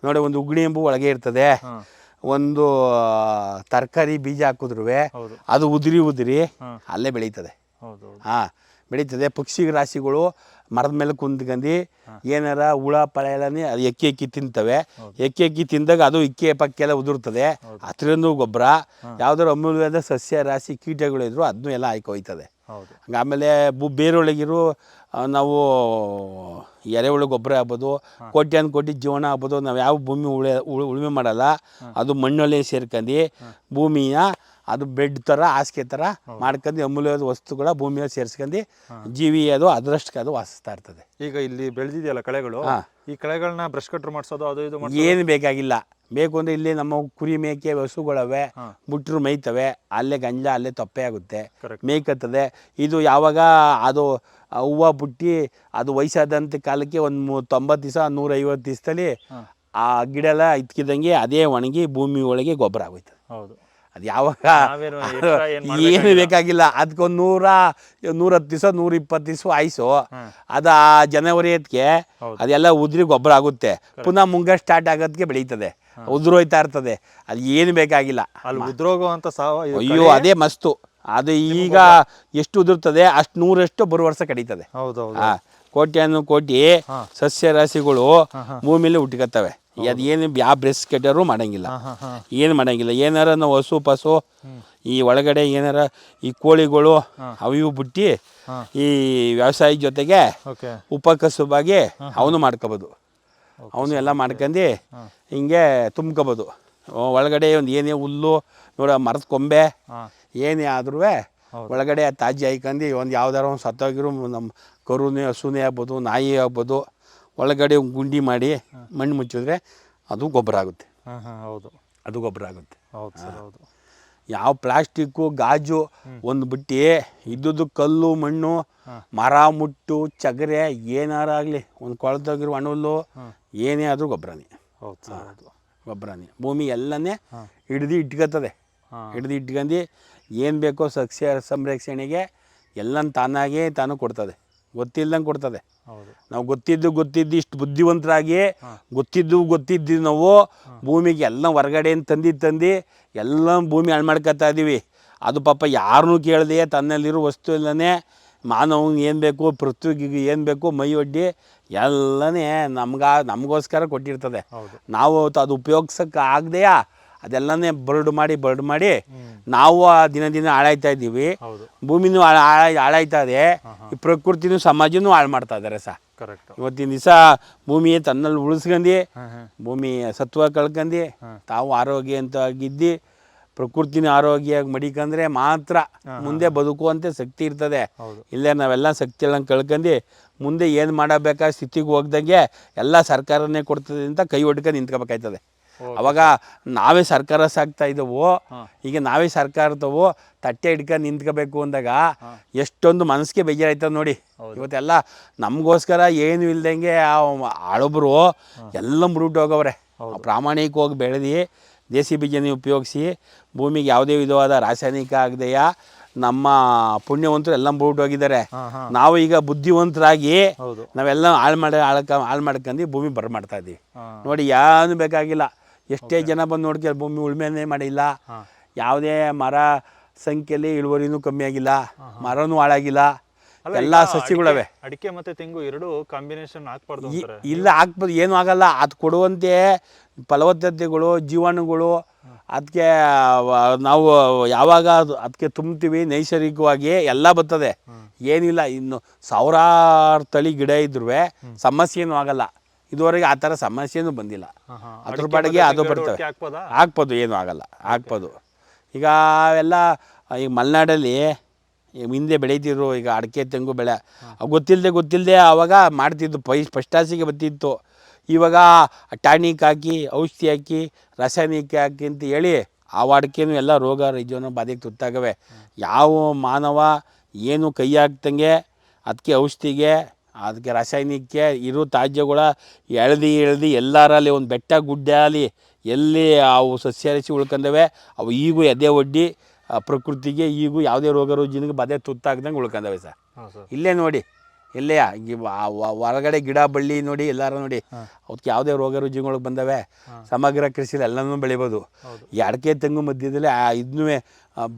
ನೋಡಿ ಒಂದು ಉಗುಳಿ ಎಂಬು ಒಳಗೆ ಇರ್ತದೆ. ಒಂದು ತರಕಾರಿ ಬೀಜ ಹಾಕಿದ್ರು ಅದು ಉದುರಿ ಉದುರಿ ಅಲ್ಲೇ ಬೆಳೀತದೆ. ಹಾಂ. ಬೆಳೀತದೆ. ಪಕ್ಷಿ ರಾಶಿಗಳು ಮರದ ಮೇಲೆ ಕುಂತ್ಕಂಡು ಏನಾರ ಹುಳ ಪಳ ಎಲ್ಲನೇ ಅದು ಎಕ್ಕಿ ಎಕ್ಕಿ ತಿಂತವೆ. ಎಕ್ಕಿ ಎಕ್ಕಿ ತಿಂದಾಗ ಅದು ಇಕ್ಕೆ ಪಕ್ಕೆಲ್ಲ ಉದುರ್ತದೆ. ಅದರಿಂದ ಗೊಬ್ಬರ ಯಾವ್ದಾದ್ರು ಅಮೂಲ್ಯವಾದ ಸಸ್ಯ ರಾಶಿ ಕೀಟಗಳಿದ್ರು ಅದನ್ನೂ ಎಲ್ಲ ಆಯ್ಕೆ ಹೋಯ್ತದೆ ಹಂಗ ಆಮೇಲೆ ಬು ಬೇರೊಳಗಿರು ನಾವು ಎರೆಹುಳು ಗೊಬ್ಬರ ಆಗ್ಬೋದು ಕೋಟ್ಯಾನ್ ಕೋಟಿ ಜೀವನ ಆಗ್ಬೋದು ನಾವು ಯಾವ ಭೂಮಿ ಉಳು- ಉಳುಮೆ ಮಾಡಲ್ಲ ಅದು ಮಣ್ಣಲ್ಲೇ ಸೇರ್ಕೊಂಡು ಭೂಮಿಯ ಅದು ಬೆಡ್ ಥರ ಹಾಸಿಗೆ ಥರ ಮಾಡ್ಕೊಂಡು ಅಮೂಲ್ಯವಾದ ವಸ್ತುಗಳ ಭೂಮಿಯಲ್ಲಿ ಸೇರಿಸ್ಕೊಂಡು ಜೀವಿ ಅದು ಅದರಷ್ಟಕ್ಕೆ ಅದು ವಾಸಿಸ್ತಾ ಇರ್ತದೆ. ಈಗ ಇಲ್ಲಿ ಬೆಳೆದಿದೆಯಲ್ಲ ಕಳೆಗಳು ಈ ಕಳೆಗಳನ್ನ ಬ್ರಷ್ ಕಟ್ರ್ ಮಾಡಿಸೋದು ಅದು ಇದು ಏನು ಬೇಕಾಗಿಲ್ಲ. ಬೇಕು ಅಂದರೆ ಇಲ್ಲಿ ನಮ್ಮ ಕುರಿ ಮೇಕೆ ಹಸುಗಳವೆ. ಮುಟ್ರು ಮೇಯ್ತವೆ ಅಲ್ಲೇ ಗಂಜ ಅಲ್ಲೇ ತಪ್ಪೆ ಆಗುತ್ತೆ. ಮೇಯ್ಕತ್ತದೆ. ಇದು ಯಾವಾಗ ಅದು ಹೂವು ಬುಟ್ಟಿ ಅದು ವಯಸ್ಸಾದಂಥ ಕಾಲಕ್ಕೆ ಒಂದು ಮೂ ತೊಂಬತ್ತು ದಿವಸ ನೂರೈವತ್ತು ದಿವಸದಲ್ಲಿ ಆ ಗಿಡ ಎಲ್ಲ ಇತ್ಕಿದಂಗೆ ಅದೇ ಒಣಗಿ ಭೂಮಿ ಒಳಗೆ ಗೊಬ್ಬರ ಆಗೋಯ್ತದೆ. ಹೌದು. ಅದು ಯಾವಾಗ ಏನ್ ಬೇಕಾಗಿಲ್ಲ. ಅದಕ್ಕೊಂದು ನೂರ ನೂರತ್ತು ದಿವಸ ನೂರ ಇಪ್ಪತ್ತು ದಿವಸ ಆಯ್ಸು. ಅದು ಆ ಜನವರಿ ಹೊತ್ತಿಗೆ ಅದೆಲ್ಲ ಉದ್ರಿ ಗೊಬ್ಬರ ಆಗುತ್ತೆ. ಪುನಃ ಮುಂಗ ಸ್ಟಾರ್ಟ್ ಆಗೋದಕ್ಕೆ ಬೆಳೀತದೆ. ಉದುರೋಯ್ತಾ ಇರ್ತದೆ. ಅದು ಏನು ಬೇಕಾಗಿಲ್ಲ. ಅಲ್ಲಿ ಉದ್ರೋಗುವಂತ ಸಾವ ಅಯ್ಯೋ ಅದೇ ಮಸ್ತು. ಅದು ಈಗ ಎಷ್ಟು ಉದುರ್ತದೆ ಅಷ್ಟು ನೂರಷ್ಟು ಬರುವ ವರ್ಷ ಕಡೀತದೆ. ಹೌದು ಹೌದು. ಆ ಕೋಟ್ಯಾನು ಕೋಟಿ ಹಾ. ಸಸ್ಯ ರಾಶಿಗಳು ಭೂಮಿಲಿ ಹುಟ್ಕತ್ತವೆ ಅದು ಏನು ಯಾವ ಬ್ರೆಸ್ ಕೆಟ್ಟರೂ ಮಾಡಂಗಿಲ್ಲ. ಏನು ಮಾಡಂಗಿಲ್ಲ. ಏನಾರ ನಾವು ಹಸು ಪಸು ಈ ಒಳಗಡೆ ಏನಾರ ಈ ಕೋಳಿಗಳು ಅವು ಬಿಟ್ಟು ಈ ವ್ಯವಸಾಯ ಜೊತೆಗೆ ಉಪಕಸುಬಾಗಿ ಅವನು ಮಾಡ್ಕೋಬೋದು. ಅವನು ಎಲ್ಲ ಮಾಡ್ಕೊಂಡು ಹಿಂಗೆ ತುಂಬ್ಕೋಬೋದು. ಒಳಗಡೆ ಒಂದು ಏನೇ ಹುಲ್ಲು ನೋಡ ಮರದ ಕೊಂಬೆ ಏನೇ ಆದ್ರೂ ಒಳಗಡೆ ತಾಜಿ ಹಾಯ್ಕೊಂಡು ಒಂದು ಯಾವ್ದಾರ ಒಂದು ಸತ್ತೋಗಿರೋ ನಮ್ಮ ಕರುನೇ ಹಸುನೇ ಆಗ್ಬೋದು ನಾಯಿ ಆಗ್ಬೋದು ಒಳಗಡೆ ಒಂದ್ ಗುಂಡಿ ಮಾಡಿ ಮಣ್ಣು ಮುಚ್ಚಿದ್ರೆ ಅದು ಗೊಬ್ಬರ ಆಗುತ್ತೆ. ಹಾಂ ಹಾಂ ಹೌದು. ಅದು ಗೊಬ್ಬರ ಆಗುತ್ತೆ. ಹೌದು ಸರ್ ಹೌದು. ಯಾವ ಪ್ಲಾಸ್ಟಿಕ್ಕು ಗಾಜು ಒಂದು ಬಿಟ್ಟು ಇದ್ದುದು ಕಲ್ಲು ಮಣ್ಣು ಮರ ಮುಟ್ಟು ಚಗರೆ ಏನಾರ ಆಗಲಿ ಒಂದು ಕೊಳದಾಗಿರುವ ಹಣ್ಣುಲ್ಲು ಏನೇ ಆದರೂ ಗೊಬ್ಬರನೇ. ಹೌದು ಸರ್ ಹೌದು. ಗೊಬ್ಬರನೇ. ಭೂಮಿ ಎಲ್ಲನೇ ಹಿಡ್ದು ಇಟ್ಕೊತದೆ. ಹಿಡ್ದು ಇಟ್ಕೊಂಡು ಏನು ಬೇಕೋ ಸಸ್ಯ ಸಂರಕ್ಷಣೆಗೆ ಎಲ್ಲನ ತಾನಾಗೇ ತಾನು ಕೊಡ್ತದೆ. ಗೊತ್ತಿಲ್ದಂಗೆ ಕೊಡ್ತದೆ. ನಾವು ಗೊತ್ತಿದ್ದು ಗೊತ್ತಿದ್ದು ಇಷ್ಟು ಬುದ್ಧಿವಂತರಾಗಿ ಗೊತ್ತಿದ್ದು ಗೊತ್ತಿದ್ದು ನಾವು ಭೂಮಿಗೆ ಎಲ್ಲ ಹೊರಗಡೆಯಿಂದ ತಂದು ತಂದು ಎಲ್ಲ ಭೂಮಿ ಹಾಳು ಮಾಡ್ಕೊತಾ ಇದ್ದೀವಿ. ಅದು ಪಾಪ ಯಾರನ್ನೂ ಕೇಳದೆ ತನ್ನಲ್ಲಿರೋ ವಸ್ತು ಎಲ್ಲನೇ ಮಾನವನಿಗೆ ಏನು ಬೇಕು ಪೃಥ್ವಿಗೆ ಏನು ಬೇಕು ಮೈ ಒಡ್ಡಿ ಎಲ್ಲನೇ ನಮ್ಗೆ ನಮಗೋಸ್ಕರ ಕೊಟ್ಟಿರ್ತದೆ. ನಾವು ಅದು ಉಪಯೋಗಿಸೋಕೆ ಆಗದೆಯಾ ಅದೆಲ್ಲನೇ ಬರ್ಡ್ ಮಾಡಿ ಬರ್ಡ್ ಮಾಡಿ ನಾವು ಆ ದಿನ ದಿನ ಹಾಳಾಯ್ತಾ ಇದ್ದೀವಿ. ಭೂಮಿನೂ ಹಾಳ್- ಹಾಳ್- ಹಾಳಾಯ್ತಾ ಇದೆ. ಈ ಪ್ರಕೃತಿನೂ ಸಮಾಜನೂ ಹಾಳು ಮಾಡ್ತಾ ಇದ್ದಾರೆ ಸಹ ಕರೆಕ್ಟ್ ಇವತ್ತಿನ ದಿವಸ ಭೂಮಿ ತನ್ನಲ್ಲಿ ಉಳಿಸ್ಕೊಂಡು ಭೂಮಿ ಸತ್ವ ಕಳ್ಕೊಂಡಿ ತಾವು ಆರೋಗ್ಯ ಅಂತ ಆಗಿದ್ದು ಪ್ರಕೃತಿನ ಆರೋಗ್ಯವಾಗಿ ಮಡಿಕಂದ್ರೆ ಮಾತ್ರ ಮುಂದೆ ಬದುಕುವಂತೆ ಶಕ್ತಿ ಇರ್ತದೆ. ಇಲ್ಲೇ ನಾವೆಲ್ಲ ಎಲ್ಲ ಕಳ್ಕೊಂಡಿ ಮುಂದೆ ಏನು ಮಾಡಬೇಕಾ ಸ್ಥಿತಿಗೆ ಹೋಗ್ದಂಗೆ ಎಲ್ಲ ಸರ್ಕಾರನೇ ಕೊಡ್ತದೆ ಅಂತ ಕೈ ಹೊಡ್ಕೊಂಡು ನಿಂತ್ಕೋಬೇಕಾಯ್ತದೆ. ಅವಾಗ ನಾವೇ ಸರ್ಕಾರ ಸಾಕ್ತಾ ಇದ್ದವು. ಈಗ ನಾವೇ ಸರ್ಕಾರ ತವು ತಟ್ಟೆ ಹಿಡ್ಕೊಂಡು ನಿಂತ್ಕೋಬೇಕು ಅಂದಾಗ ಎಷ್ಟೊಂದು ಮನಸ್ಸಿಗೆ ಬೇಜಾರಾಯ್ತದೆ ನೋಡಿ. ಇವತ್ತೆಲ್ಲ ನಮಗೋಸ್ಕರ ಏನು ಇಲ್ದಂಗೆ ಆ ಆಳೊಬ್ರು ಎಲ್ಲ ಮುರುಟ್ ಹೋಗವ್ರೆ. ಪ್ರಾಮಾಣಿಕವಾಗಿ ಬೆಳೆದು ದೇಸಿ ಬೀಜನ ಉಪಯೋಗಿಸಿ ಭೂಮಿಗೆ ಯಾವುದೇ ವಿಧವಾದ ರಾಸಾಯನಿಕ ಆಗದೆಯ ನಮ್ಮ ಪುಣ್ಯವಂತರು ಎಲ್ಲ ಬೂಟ್ ಹೋಗಿದ್ದಾರೆ. ನಾವು ಈಗ ಬುದ್ಧಿವಂತರಾಗಿ ನಾವೆಲ್ಲ ಹಾಳು ಮಾಡಿ ಹಾಳ್ಕ ಹಾಳು ಮಾಡ್ಕೊಂಡು ಭೂಮಿ ಬರ ಮಾಡ್ತಾ ಇದ್ದೀವಿ. ನೋಡಿ ಏನು ಬೇಕಾಗಿಲ್ಲ. ಎಷ್ಟೇ ಜನ ಬಂದು ನೋಡ್ಕೊಂಡು ಭೂಮಿ ಉಳ್ಮೆನೇ ಮಾಡಿಲ್ಲ. ಯಾವುದೇ ಮರ ಸಂಖ್ಯೆಯಲ್ಲಿ ಇಳುವರಿನೂ ಕಮ್ಮಿ ಆಗಿಲ್ಲ. ಮರನೂ ಹಾಳಾಗಿಲ್ಲ. ಎಲ್ಲ ಸಸಿಗಳವೆ. ಸಸ್ಯಗಳವೆ ಅಡಿಕೆ- ಮತ್ತೆ ತೆಂಗು ಎರಡು ಕಾಂಬಿನೇಷನ್ ಹಾಕ್ಬಾರ್ದು ಇಲ್ಲ ಹಾಕ್ಬಾರ್ದು ಏನೂ ಆಗಲ್ಲ. ಅದು ಕೊಡುವಂತೆ ಫಲವತ್ತತೆಗಳು ಜೀವಾಣುಗಳು ಅದಕ್ಕೆ ನಾವು ಯಾವಾಗ ಅದು ಅದಕ್ಕೆ ತುಂಬ್ತೀವಿ ನೈಸರ್ಗಿಕವಾಗಿ ಎಲ್ಲ ಬರ್ತದೆ. ಏನಿಲ್ಲ ಇನ್ನು ಸಾವಿರಾರು ತಳಿ ಗಿಡ ಇದ್ರೂ ಸಮಸ್ಯೆ ಏನೂ ಆಗಲ್ಲ. ಇದುವರೆಗೆ ಆ ಥರ ಸಮಸ್ಯೆನೂ ಬಂದಿಲ್ಲ. ಅದ್ರ ಬಾಡಿಗೆ ಅದು ಬರ್ತವೆ ಹಾಕ್ಬೋದಾ? ಏನೂ ಆಗಲ್ಲ. ಹಾಕ್ಬೋದು. ಈಗ ಅವೆಲ್ಲ ಈಗ ಮಲೆನಾಡಲ್ಲಿ ಹಿಂದೆ ಬೆಳೀತಿದ್ರು ಈಗ ಅಡಿಕೆ ತೆಂಗು ಬೆಳೆ. ಗೊತ್ತಿಲ್ಲದೆ ಗೊತ್ತಿಲ್ಲದೆ ಆವಾಗ ಮಾಡ್ತಿದ್ದು ಪೈ ಸ್ಪಷ್ಟಾಸಿಗೆ ಬರ್ತಿತ್ತು. ಇವಾಗ ಟಾನಿಕ್ ಹಾಕಿ ಔಷಧಿ ಹಾಕಿ ರಾಸಾಯನಿಕ ಹಾಕಿ ಅಂತ ಹೇಳಿ ಆ ಅಡಿಕೆನೂ ಎಲ್ಲ ರೋಗ ರುಜಿನ ಬಾಧೆಗೆ ತುತ್ತಾಗವೆ. ಯಾವ ಮಾನವ ಏನು ಕೈ ಹಾಕ್ದಂಗೆ ಅದಕ್ಕೆ ಔಷಧಿಗೆ ಅದಕ್ಕೆ ರಾಸಾಯನಿಕ ಇರೋ ತಾಜ್ಯಗಳ ಎಳ್ದು ಎಳ್ದು ಎಲ್ಲರಲ್ಲಿ ಒಂದು ಬೆಟ್ಟ ಗುಡ್ಡ ಅಲ್ಲಿ ಎಲ್ಲಿ ಅವು ಸಸ್ಯರಸಿ ಉಳ್ಕೊಂಡವೆ ಅವು ಈಗೂ ಎದೆ ಒಡ್ಡಿ ಪ್ರಕೃತಿಗೆ ಈಗೂ ಯಾವುದೇ ರೋಗ ರುಜಿನಿಗೆ ಬದೆ ತುತ್ತಾಗ್ದಂಗೆ ಉಳ್ಕೊಂಡವೆ ಸರ್. ಇಲ್ಲೇ ನೋಡಿ ಇಲ್ಲೇ ಹೊರಗಡೆ ಗಿಡ ಬಳ್ಳಿ ನೋಡಿ ಎಲ್ಲಾರು ನೋಡಿ ಅವಕ್ಕೆ ಯಾವುದೇ ರೋಗ ರುಜಿನಗಳು ಬಂದವೆ. ಸಮಗ್ರ ಕೃಷಿಲಿ ಎಲ್ಲನೂ ಬೆಳಿಬೋದು. ಈ ಅಡಿಕೆ ತೆಂಗು ಮಧ್ಯದಲ್ಲಿ ಇದನ್ನೂ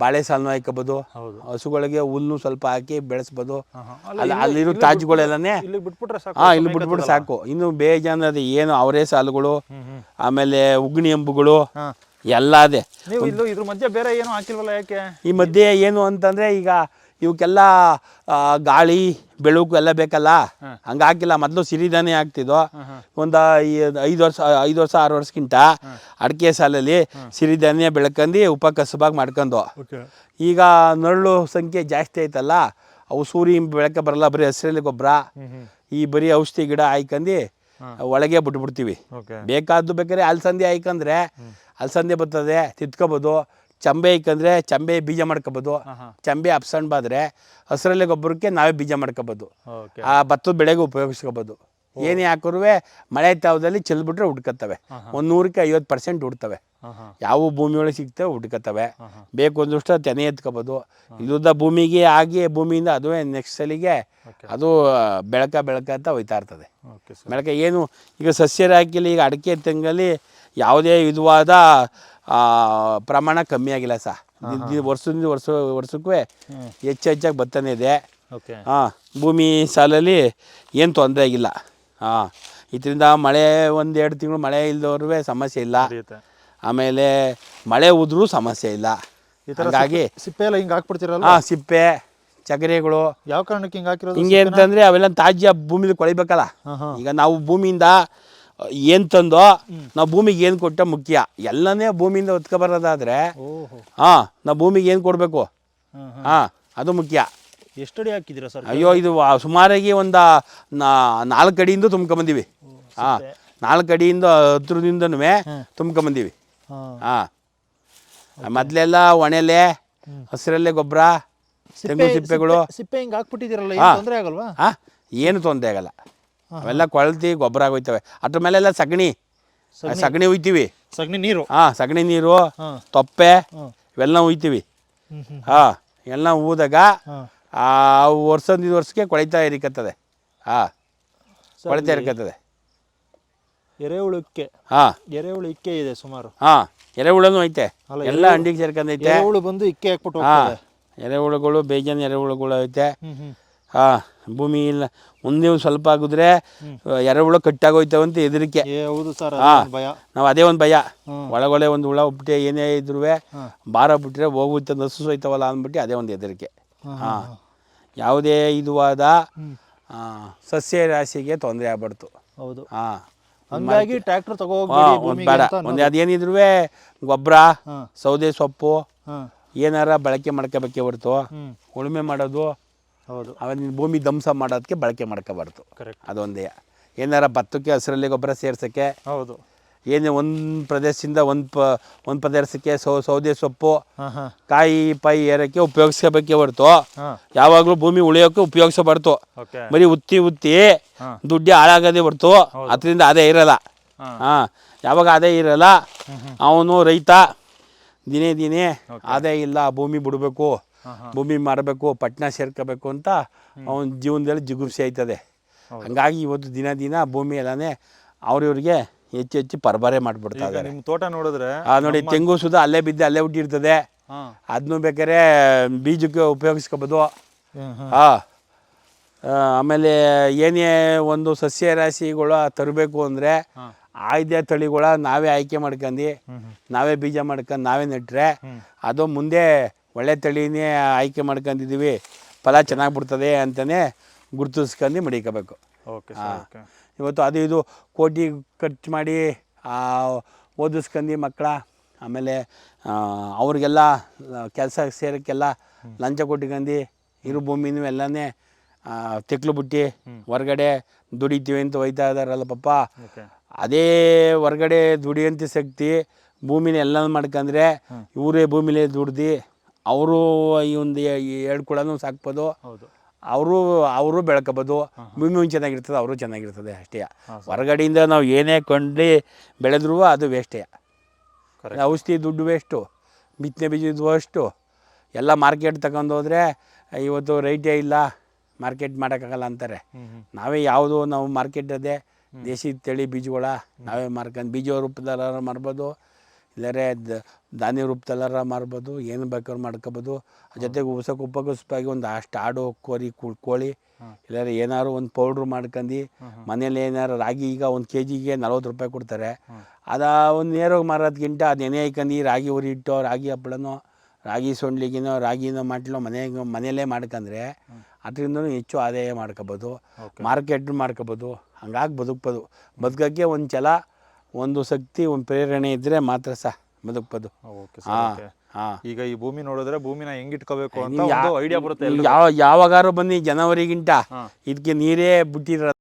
ಬಾಳೆ ಸಾಲನ್ನು ಹಾಕಬಹುದು ಹೌದು. ಹಸುಗಳಿಗೆ ಹುಲ್ಲು ಸ್ವಲ್ಪ ಹಾಕಿ ಬೆಳೆಸ್ಬೋದು. ಹಾಂ ಅಲ್ಲಿ ಅಲ್ಲಿರೋ ತಾಜ್ಗಳೆಲ್ಲನೇ ಇಲ್ಲಿ ಬಿಟ್ಬಿಟ್ರೆ ಸಾಕು ಹಾಂ ಇಲ್ಲಿ ಬಿಟ್ಬಿಟ್ಟು ಸಾಕು. ಇನ್ನು ಬೇಜಾನದು ಏನು ಅವರೇ ಸಾಲುಗಳು ಆಮೇಲೆ ಉಗ್ನಿ ಎಂಬುಗಳು ಎಲ್ಲ ಅದೇ. ಇದ್ರ ಮಧ್ಯೆ ಬೇರೆ ಏನು ಹಾಕಿಲ್ವಲ್ಲ ಯಾಕೆ? ಈ ಮಧ್ಯೆ ಏನು ಅಂತಂದ್ರೆ ಈಗ ಇವಕ್ಕೆಲ್ಲ ಗಾಳಿ ಬೆಳಕು ಎಲ್ಲ ಬೇಕಲ್ಲ? ಹಂಗೆ ಹಾಕಿಲ್ಲ. ಮೊದಲು ಸಿರಿಧಾನ್ಯ ಹಾಕ್ತಿದ್ದೋ ಒಂದು ಐದು ವರ್ಷ ಐದು ವರ್ಷ ಆರು ವರ್ಷಕ್ಕಿಂತ ಅಡಿಕೆ ಸಾಲಲ್ಲಿ ಸಿರಿಧಾನ್ಯ ಬೆಳ್ಕಂಡು ಉಪಕಸಬಾಗಿ ಮಾಡ್ಕೊಂಡು ಓಕೆ. ಈಗ ನರಳು ಸಂಖ್ಯೆ ಜಾಸ್ತಿ ಆಯ್ತಲ್ಲ ಅವು ಸೂರ್ಯ ಬೆಳಕ ಬರಲ್ಲ ಬರೀ ಹಸಿರಲ್ಲಿ ಗೊಬ್ಬರ. ಈ ಬರೀ ಔಷಧಿ ಗಿಡ ಹಾಯ್ಕಂದು ಒಳಗೆ ಬಿಟ್ಬಿಡ್ತೀವಿ. ಬೇಕಾದ್ದು ಬೇಕಾದ್ರೆ ಅಲಸಂದೆ ಹಾಯ್ಕಂದ್ರೆ ಅಲಸಂದೆ ಬರ್ತದೆ ತಿತ್ಕೋಬೋದು. ಚಂಬೆ ಇಕ್ಕಂದ್ರೆ ಚಂಬೆ ಬೀಜ ಮಾಡ್ಕೋಬೋದು. ಚಂಬೆ ಅಪ್ಸಂಡ್ ಬಾದ್ರೆ ಹಸಿರಲ್ಲಿ ಗೊಬ್ಬರಕ್ಕೆ ನಾವೇ ಬೀಜ ಮಾಡ್ಕೋಬೋದು. ಆ ಭತ್ತದ ಬೆಳೆಗೆ ಉಪಯೋಗಿಸ್ಕೋಬೋದು. ಏನೇ ಹಾಕಿದ್ರು ಮಳೆ ತಾವದಲ್ಲಿ ಚೆಲ್ಬಿಟ್ರೆ ಹುಡ್ಕತ್ತವೆ ಒಂದು ನೂರಕ್ಕೆ ಐವತ್ತು ಪರ್ಸೆಂಟ್ ಹುಡ್ತವೆ ಯಾವ ಭೂಮಿ ಒಳಗೆ ಸಿಗ್ತವೆ ಹುಡ್ಕತ್ತವೆ ಬೇಕು ಒಂದಷ್ಟು ತೆನೆ ಎತ್ಕೋಬೋದು. ಇಲ್ಲದ ಭೂಮಿಗೆ ಆಗಿ ಭೂಮಿಯಿಂದ ಅದುವೇ ನೆಕ್ಸ್ಟ್ ಸಲಿಗೆ ಅದು ಬೆಳಕ ಬೆಳಕ ಅಂತ ಹೋಯ್ತಾ ಇರ್ತದೆ. ಬೆಳಕ ಏನು ಈಗ ಸಸ್ಯರ ಹಾಕಿಲಿ ಈಗ ಅಡಿಕೆ ತೆಂಗಲ್ಲಿ ಯಾವುದೇ ವಿಧವಾದ ಪ್ರಮಾಣ ಕಮ್ಮಿ ಆಗಿಲ್ಲ ಸಹ ವರ್ಷದಿಂದ ವರ್ಷ ವರ್ಷಕ್ಕೂ ಹೆಚ್ಚು ಹೆಚ್ಚಾಗಿ ಬರ್ತಾನೆ ಇದೆ. ಹಾಂ ಭೂಮಿ ಸಾಲಲ್ಲಿ ಏನು ತೊಂದರೆ ಆಗಿಲ್ಲ. ಹಾಂ ಇದರಿಂದ ಮಳೆ ಒಂದು ಎರಡು ತಿಂಗಳು ಮಳೆ ಇಲ್ದವ್ರೂ ಸಮಸ್ಯೆ ಇಲ್ಲ. ಆಮೇಲೆ ಮಳೆ ಉದ್ರೂ ಸಮಸ್ಯೆ ಇಲ್ಲ. ಹಾಗಾಗಿ ಸಿಪ್ಪೆ ಎಲ್ಲ ಹಿಂಗೆ ಹಾಕ್ಬಿಡ್ತೀರಲ್ಲ ಹಾಂ ಸಿಪ್ಪೆ ಚಗರೆಗಳು ಯಾವ ಕಾರಣಕ್ಕೆ ಹಿಂಗೆ ಹಾಕಿರೋದು ಹಿಂಗೆ ಅಂತಂದರೆ ಅವೆಲ್ಲ ತಾಜ್ಯ ಭೂಮಿಲಿ ಕೊಳಿಬೇಕಲ್ಲ. ಈಗ ನಾವು ಭೂಮಿಯಿಂದ ಏನು ತಂದೋ ನಾವು ಭೂಮಿಗೆ ಏನು ಕೊಟ್ಟ ಮುಖ್ಯ. ಎಲ್ಲನೇ ಭೂಮಿಯಿಂದ ಹೊತ್ಕೊಬರೋದಾದ್ರೆ ಹಾಂ ನಾವು ಭೂಮಿಗೆ ಏನು ಕೊಡಬೇಕು? ಹಾಂ ಅದು ಮುಖ್ಯ. ಎಷ್ಟು ಅಡಿ ಹಾಕಿದ್ದೀರಾ ಸರ್? ಅಯ್ಯೋ ಇದು ಸುಮಾರಾಗಿ ಒಂದು ನಾಲ್ಕು ಅಡಿಯಿಂದ ತುಂಬ್ಕೊಂಬಂದೀವಿ ಹಾಂ ನಾಲ್ಕು ಅಡಿಯಿಂದ ಹತ್ರದಿಂದನೂ ತುಂಬ್ಕೊಂಬಂದೀವಿ ಹಾಂ. ಮೊದಲೆಲ್ಲ ಒಣೆಲೆ ಹಸಿರಲ್ಲೇ ಗೊಬ್ಬರ ಸಿಪ್ಪೆಗಳು. ಸಿಪ್ಪೆ ಹಿಂಗೆ ಹಾಕ್ಬಿಟ್ಟಿದ್ದೀರಲ್ಲ ತೊಂದರೆ ಆಗಲ್ವಾ? ಹಾಂ ಏನು ತೊಂದರೆ ಆಗಲ್ಲ. ಅವೆಲ್ಲ ಕೊಳ್ತಿ ಗೊಬ್ಬರ ಆಗೋಯ್ತವೆ. ಅದ್ರ ಮೇಲೆಲ್ಲ ಸಗಣಿ. ಸಗಣಿ. ಉಯ್ತೀವಿ. ಸಗಣಿ ನೀರು. ಹಾಂ ಸಗಣಿ ನೀರು ತೊಪ್ಪೆ ಇವೆಲ್ಲ ಉಯ್ತೀವಿ. ಹಾಂ ಎಲ್ಲ ಊದಾಗ ವರ್ಷದಿಂದ ವರ್ಷಕ್ಕೆ ಕೊಳಿತಾ ಇರಿಕತ್ತದೆ ಹಾ ಕೊಳಿತಾ ಇರಿಕತ್ತದೆ ಎರೆಹುಳುಕ್ಕೆ. ಹಾಂ. ಎರೆಹುಳು ಇಕ್ಕೆ ಇದೆ ಸುಮಾರು. ಹಾ ಎರೆಹುಳನೂ ಐತೆ. ಎಲ್ಲ ಅಂಡಿಗೆ ಸೇರ್ಕೊಂಡೈತೆ ಎರೆಹುಳು ಬಂದು ಇಕ್ಕೆ ಹಾಕ್ಬಿಟ್ಟು ಹಾಂ ಹೋಗ್ತದೆ. ಎರೆಹುಳುಗಳು ಬೇಜನ್ ಎರೆಹುಳುಗಳು ಐತೆ. ಹಾಂ ಭೂಮಿ ಇಲ್ಲ. ಮುಂದೆ ಒಂದು ಸ್ವಲ್ಪ ಆಗಿದ್ರೆ ಎರೆಹುಳು ಕಟ್ಟಾಗೋಯ್ತವಂತ ಹೆದರಿಕೆ. ಹೌದು ಸರ್. ಭಯ. ನಾವು ಅದೇ ಒಂದು ಭಯ. ಒಳಗೊಳೆ ಒಂದು ಹುಳ ಉಪ್ಟೆ ಏನೇ ಇದ್ರೂ ಭಾರ ಬಿಟ್ಟರೆ ಹೋಗುತ್ತೆ ನಸು ಹೋಯ್ತವಲ್ಲ ಅಂದ್ಬಿಟ್ಟು ಅದೇ ಒಂದು ಹೆದರಿಕೆ. ಹಾಂ ಯಾವುದೇ ಇದುವಾದ ಆ, ಸಸ್ಯ ರಾಶಿಗೆ ತೊಂದರೆ ಆಗ್ಬಾರ್ದು. ಹೌದು. ಹಾಂ ಹಂಗಾಗಿ ಟ್ರ್ಯಾಕ್ಟರ್ ತಗೋಗ್ಬಿಡಿ ಬೇಡ. ಒಂದು ಅದೇನಿದ್ರು ಗೊಬ್ಬರ ಸೌದೆ ಸೊಪ್ಪು ಏನಾರ ಬಳಕೆ ಮಾಡ್ಕೋಬೇಕೆ ಹೊರ್ತು. ಉಳುಮೆ ಮಾಡೋದು ಹೌದು. ನೀನು ಭೂಮಿ ಧ್ವಂಸ ಮಾಡೋದಕ್ಕೆ ಬಳಕೆ ಮಾಡ್ಕೋಬಾರ್ದು. ಕರೆಕ್ಟ್ ಅದೊಂದೇ. ಏನಾರ ಭತ್ತಕ್ಕೆ ಹಸಿರಲ್ಲಿ ಗೊಬ್ಬರ ಸೇರ್ಸೋಕ್ಕೆ ಹೌದು. ಏನೇ ಒಂದು ಪ್ರದೇಶದಿಂದ ಒಂದು ಪ ಒಂದು ಪ್ರದೇಶಕ್ಕೆ ಸೌ ಸೌದೆ ಸೊಪ್ಪು ಕಾಯಿ ಪಾಯಿ ಏರಕ್ಕೆ ಉಪಯೋಗಿಸ್ಕೋಬೇಕೇ ಹೊರತು ಯಾವಾಗಲೂ ಭೂಮಿ ಉಳಿಯೋಕ್ಕೆ ಉಪಯೋಗಿಸಬಾರ್ದು ಬರೀ ಉತ್ತಿ ಉತ್ತಿ ದುಡ್ಡು ಹಾಳಾಗೋದೇ ಹೊರತು ಅದರಿಂದ ಅದೇ ಇರಲ್ಲ. ಹಾಂ. ಯಾವಾಗ ಅದೇ ಇರಲ್ಲ ಅವನು ರೈತ ದಿನೇ ದಿನೇ ಅದೇ ಇಲ್ಲ ಭೂಮಿ ಬಿಡಬೇಕು. ಭೂಮಿ ಮಾಡಬೇಕು ಪಟ್ಟಣ ಸೇರ್ಕೋಬೇಕು ಅಂತ ಅವನ ಜೀವನದಲ್ಲಿ ಜಿಗುಪ್ಸೆ ಆಯ್ತದೆ. ಹಂಗಾಗಿ ಇವತ್ತು ದಿನ ದಿನ ಭೂಮಿ ಎಲ್ಲನೇ ಅವ್ರಿವ್ರಿಗೆ ಹೆಚ್ಚು ಹೆಚ್ಚು ಪರಬಾರೆ ಮಾಡಿಬಿಡ್ತಾ ಇದ್ದಾರೆ. ನಿಮ್ಮ ತೋಟ ನೋಡಿದ್ರೆ ನೋಡಿ ತೆಂಗು ಸುದ ಅಲ್ಲೇ ಬಿದ್ದು ಅಲ್ಲೇ ಹುಟ್ಟಿರ್ತದೆ. ಅದನ್ನು ಬೇಕಾದ್ರೆ ಬೀಜಕ್ಕೆ ಉಪಯೋಗಿಸ್ಕೋಬೋದು. ಹಾಂ. ಆಮೇಲೆ ಏನೇ ಒಂದು ಸಸ್ಯ ರಾಶಿಗಳು ತರಬೇಕು ಅಂದರೆ ಆಯ್ದ ತಳಿಗಳ ನಾವೇ ಆಯ್ಕೆ ಮಾಡ್ಕೊಂಡು ನಾವೇ ಬೀಜ ಮಾಡ್ಕೊಂಡು ನಾವೇ ನೆಟ್ಟರೆ ಅದು ಮುಂದೆ ಒಳ್ಳೆ ತಳಿನೇ ಆಯ್ಕೆ ಮಾಡ್ಕೊಂಡಿದ್ದೀವಿ ಫಲ ಚೆನ್ನಾಗಿ ಬಿಡ್ತದೆ ಅಂತಲೇ ಗುರುತಿಸ್ಕೊಂಡು ಮಡಿಕೋಬೇಕು. ಓಕೆ ಹಾಂ ಇವತ್ತು ಅದು ಇದು ಕೋಟಿ ಖರ್ಚು ಮಾಡಿ ಓದಿಸ್ಕೊಂಡು ಮಕ್ಕಳ ಆಮೇಲೆ ಅವ್ರಿಗೆಲ್ಲ ಕೆಲಸ ಸೇರೋಕ್ಕೆಲ್ಲ ಲಂಚ ಕೊಟ್ಕೊಂಡು ಇರು ಭೂಮಿನೂ ಎಲ್ಲನೇ ತೆಕ್ಲು ಬಿಟ್ಟು ಹೊರಗಡೆ ದುಡಿತೀವಿ ಅಂತ ಹೋಯ್ತಾ ಇದ್ದಾರಲ್ಲ ಪಪ್ಪ ಅದೇ ಹೊರಗಡೆ ದುಡಿಯಂತ ಶಕ್ತಿ ಭೂಮಿನ ಎಲ್ಲ ಮಾಡ್ಕೊಂಡ್ರೆ ಇವರೇ ಭೂಮಿಲೇ ದುಡ್ದು ಅವರು ಈ ಒಂದು ಎರಡು ಕುಳನೂ ಸಾಕ್ಬೋದು. ಹೌದು. ಅವರು ಅವರು ಬೆಳ್ಕೋಬೋದು. ಭೂಮಿ ಚೆನ್ನಾಗಿರ್ತದೆ ಅವರು ಚೆನ್ನಾಗಿರ್ತದೆ ಅಷ್ಟೇ. ಹೊರಗಡೆಯಿಂದ ನಾವು ಏನೇ ಕೊಂಡು ಬೆಳೆದ್ರೂ ಅದು ವೇಸ್ಟೇ. ಔಷಧಿ ದುಡ್ಡು ವೇಸ್ಟು ಬಿತ್ತನೆ ಬೀಜದ ಅಷ್ಟು ಎಲ್ಲ ಮಾರ್ಕೆಟ್ ತಗೊಂಡು ಹೋದರೆ ಇವತ್ತು ರೈಟೇ ಇಲ್ಲ ಮಾರ್ಕೆಟ್ ಮಾಡೋಕ್ಕಾಗಲ್ಲ ಅಂತಾರೆ. ನಾವೇ ಯಾವುದು ನಾವು ಮಾರ್ಕೆಟ್ ಅದೇ ದೇಶಿ ತಳಿ ಬೀಜಗಳ ನಾವೇ ಮಾರ್ಕೊಂಡು ಬೀಜ ರೂಪದಲ್ಲಿ ಮಾರ್ಬೋದು. ಇಲ್ಲರೆ ದ- ಧಾನ್ಯ ರೂಪದಲ್ಲಾರ ಮಾರ್ಬೋದು ಏನು ಬೇಕಾದ್ರೂ ಮಾಡ್ಕೋಬೋದು. ಜೊತೆಗೆ ಉಸಕ್ಕೆ ಉಪಕುಸ್ಪಾಗಿ ಒಂದು ಅಷ್ಟು ಆಡು ಕೋರಿ ಕು- ಕೋಳಿ ಇಲ್ಲಾರೆ ಏನಾದ್ರು ಒಂದು ಪೌಡ್ರ್ ಮಾಡ್ಕೊಂಡು ಮನೇಲಿ ಏನಾರು ರಾಗಿ ಈಗ ಒಂದು ಕೆ ಜಿಗೆ ನಲ್ವತ್ತು ರೂಪಾಯಿ ಕೊಡ್ತಾರೆ. ಅದು ಒಂದು ನೇರೋಗಿ ಮಾರೋದ್ಕಿಂತ ಅದು ನೆನೆ ಹಾಕೊಂಡು ರಾಗಿ ಉರಿ ಇಟ್ಟು ರಾಗಿ ಹಪ್ಪಳನೋ ರಾಗಿ ಸೊಂಡ್ಲಿಗಿನೋ ರಾಗಿನೋ ಮಾಡ್ಲೋ ಮನೆಗೆ ಮನೆಯಲ್ಲೇ ಮಾಡ್ಕೊಂಡ್ರೆ ಅದರಿಂದ ಹೆಚ್ಚು ಆದಾಯ ಮಾಡ್ಕೋಬೋದು. ಮಾರ್ಕೆಟ್ ಮಾಡ್ಕೋಬೋದು. ಹಂಗಾಗಿ ಬದುಕ್ಬೋದು. ಬದುಕೋಕ್ಕೆ ಒಂದು ಛಲ ಒಂದು ಶಕ್ತಿ ಒಂದು ಪ್ರೇರಣೆ ಇದ್ದರೆ ಮಾತ್ರ ಸಹ ಬದುಕ್ಬೋದು. ಓಕೆ ಹಾಂ ಹಾಂ. ಈಗ ಈ ಭೂಮಿ ನೋಡಿದ್ರೆ ಭೂಮಿನ ಹೆಂಗ್ ಇಟ್ಕೋಬೇಕು ಅಂತ ಐಡಿಯಾ ಬರುತ್ತೆ ಯಾವ ಯಾವಾಗಾರು ಬನ್ನಿ ಜನವರಿಗಿಂತ. ಇದಕ್ಕೆ ನೀರೇ ಬಿಟ್ಟಿರ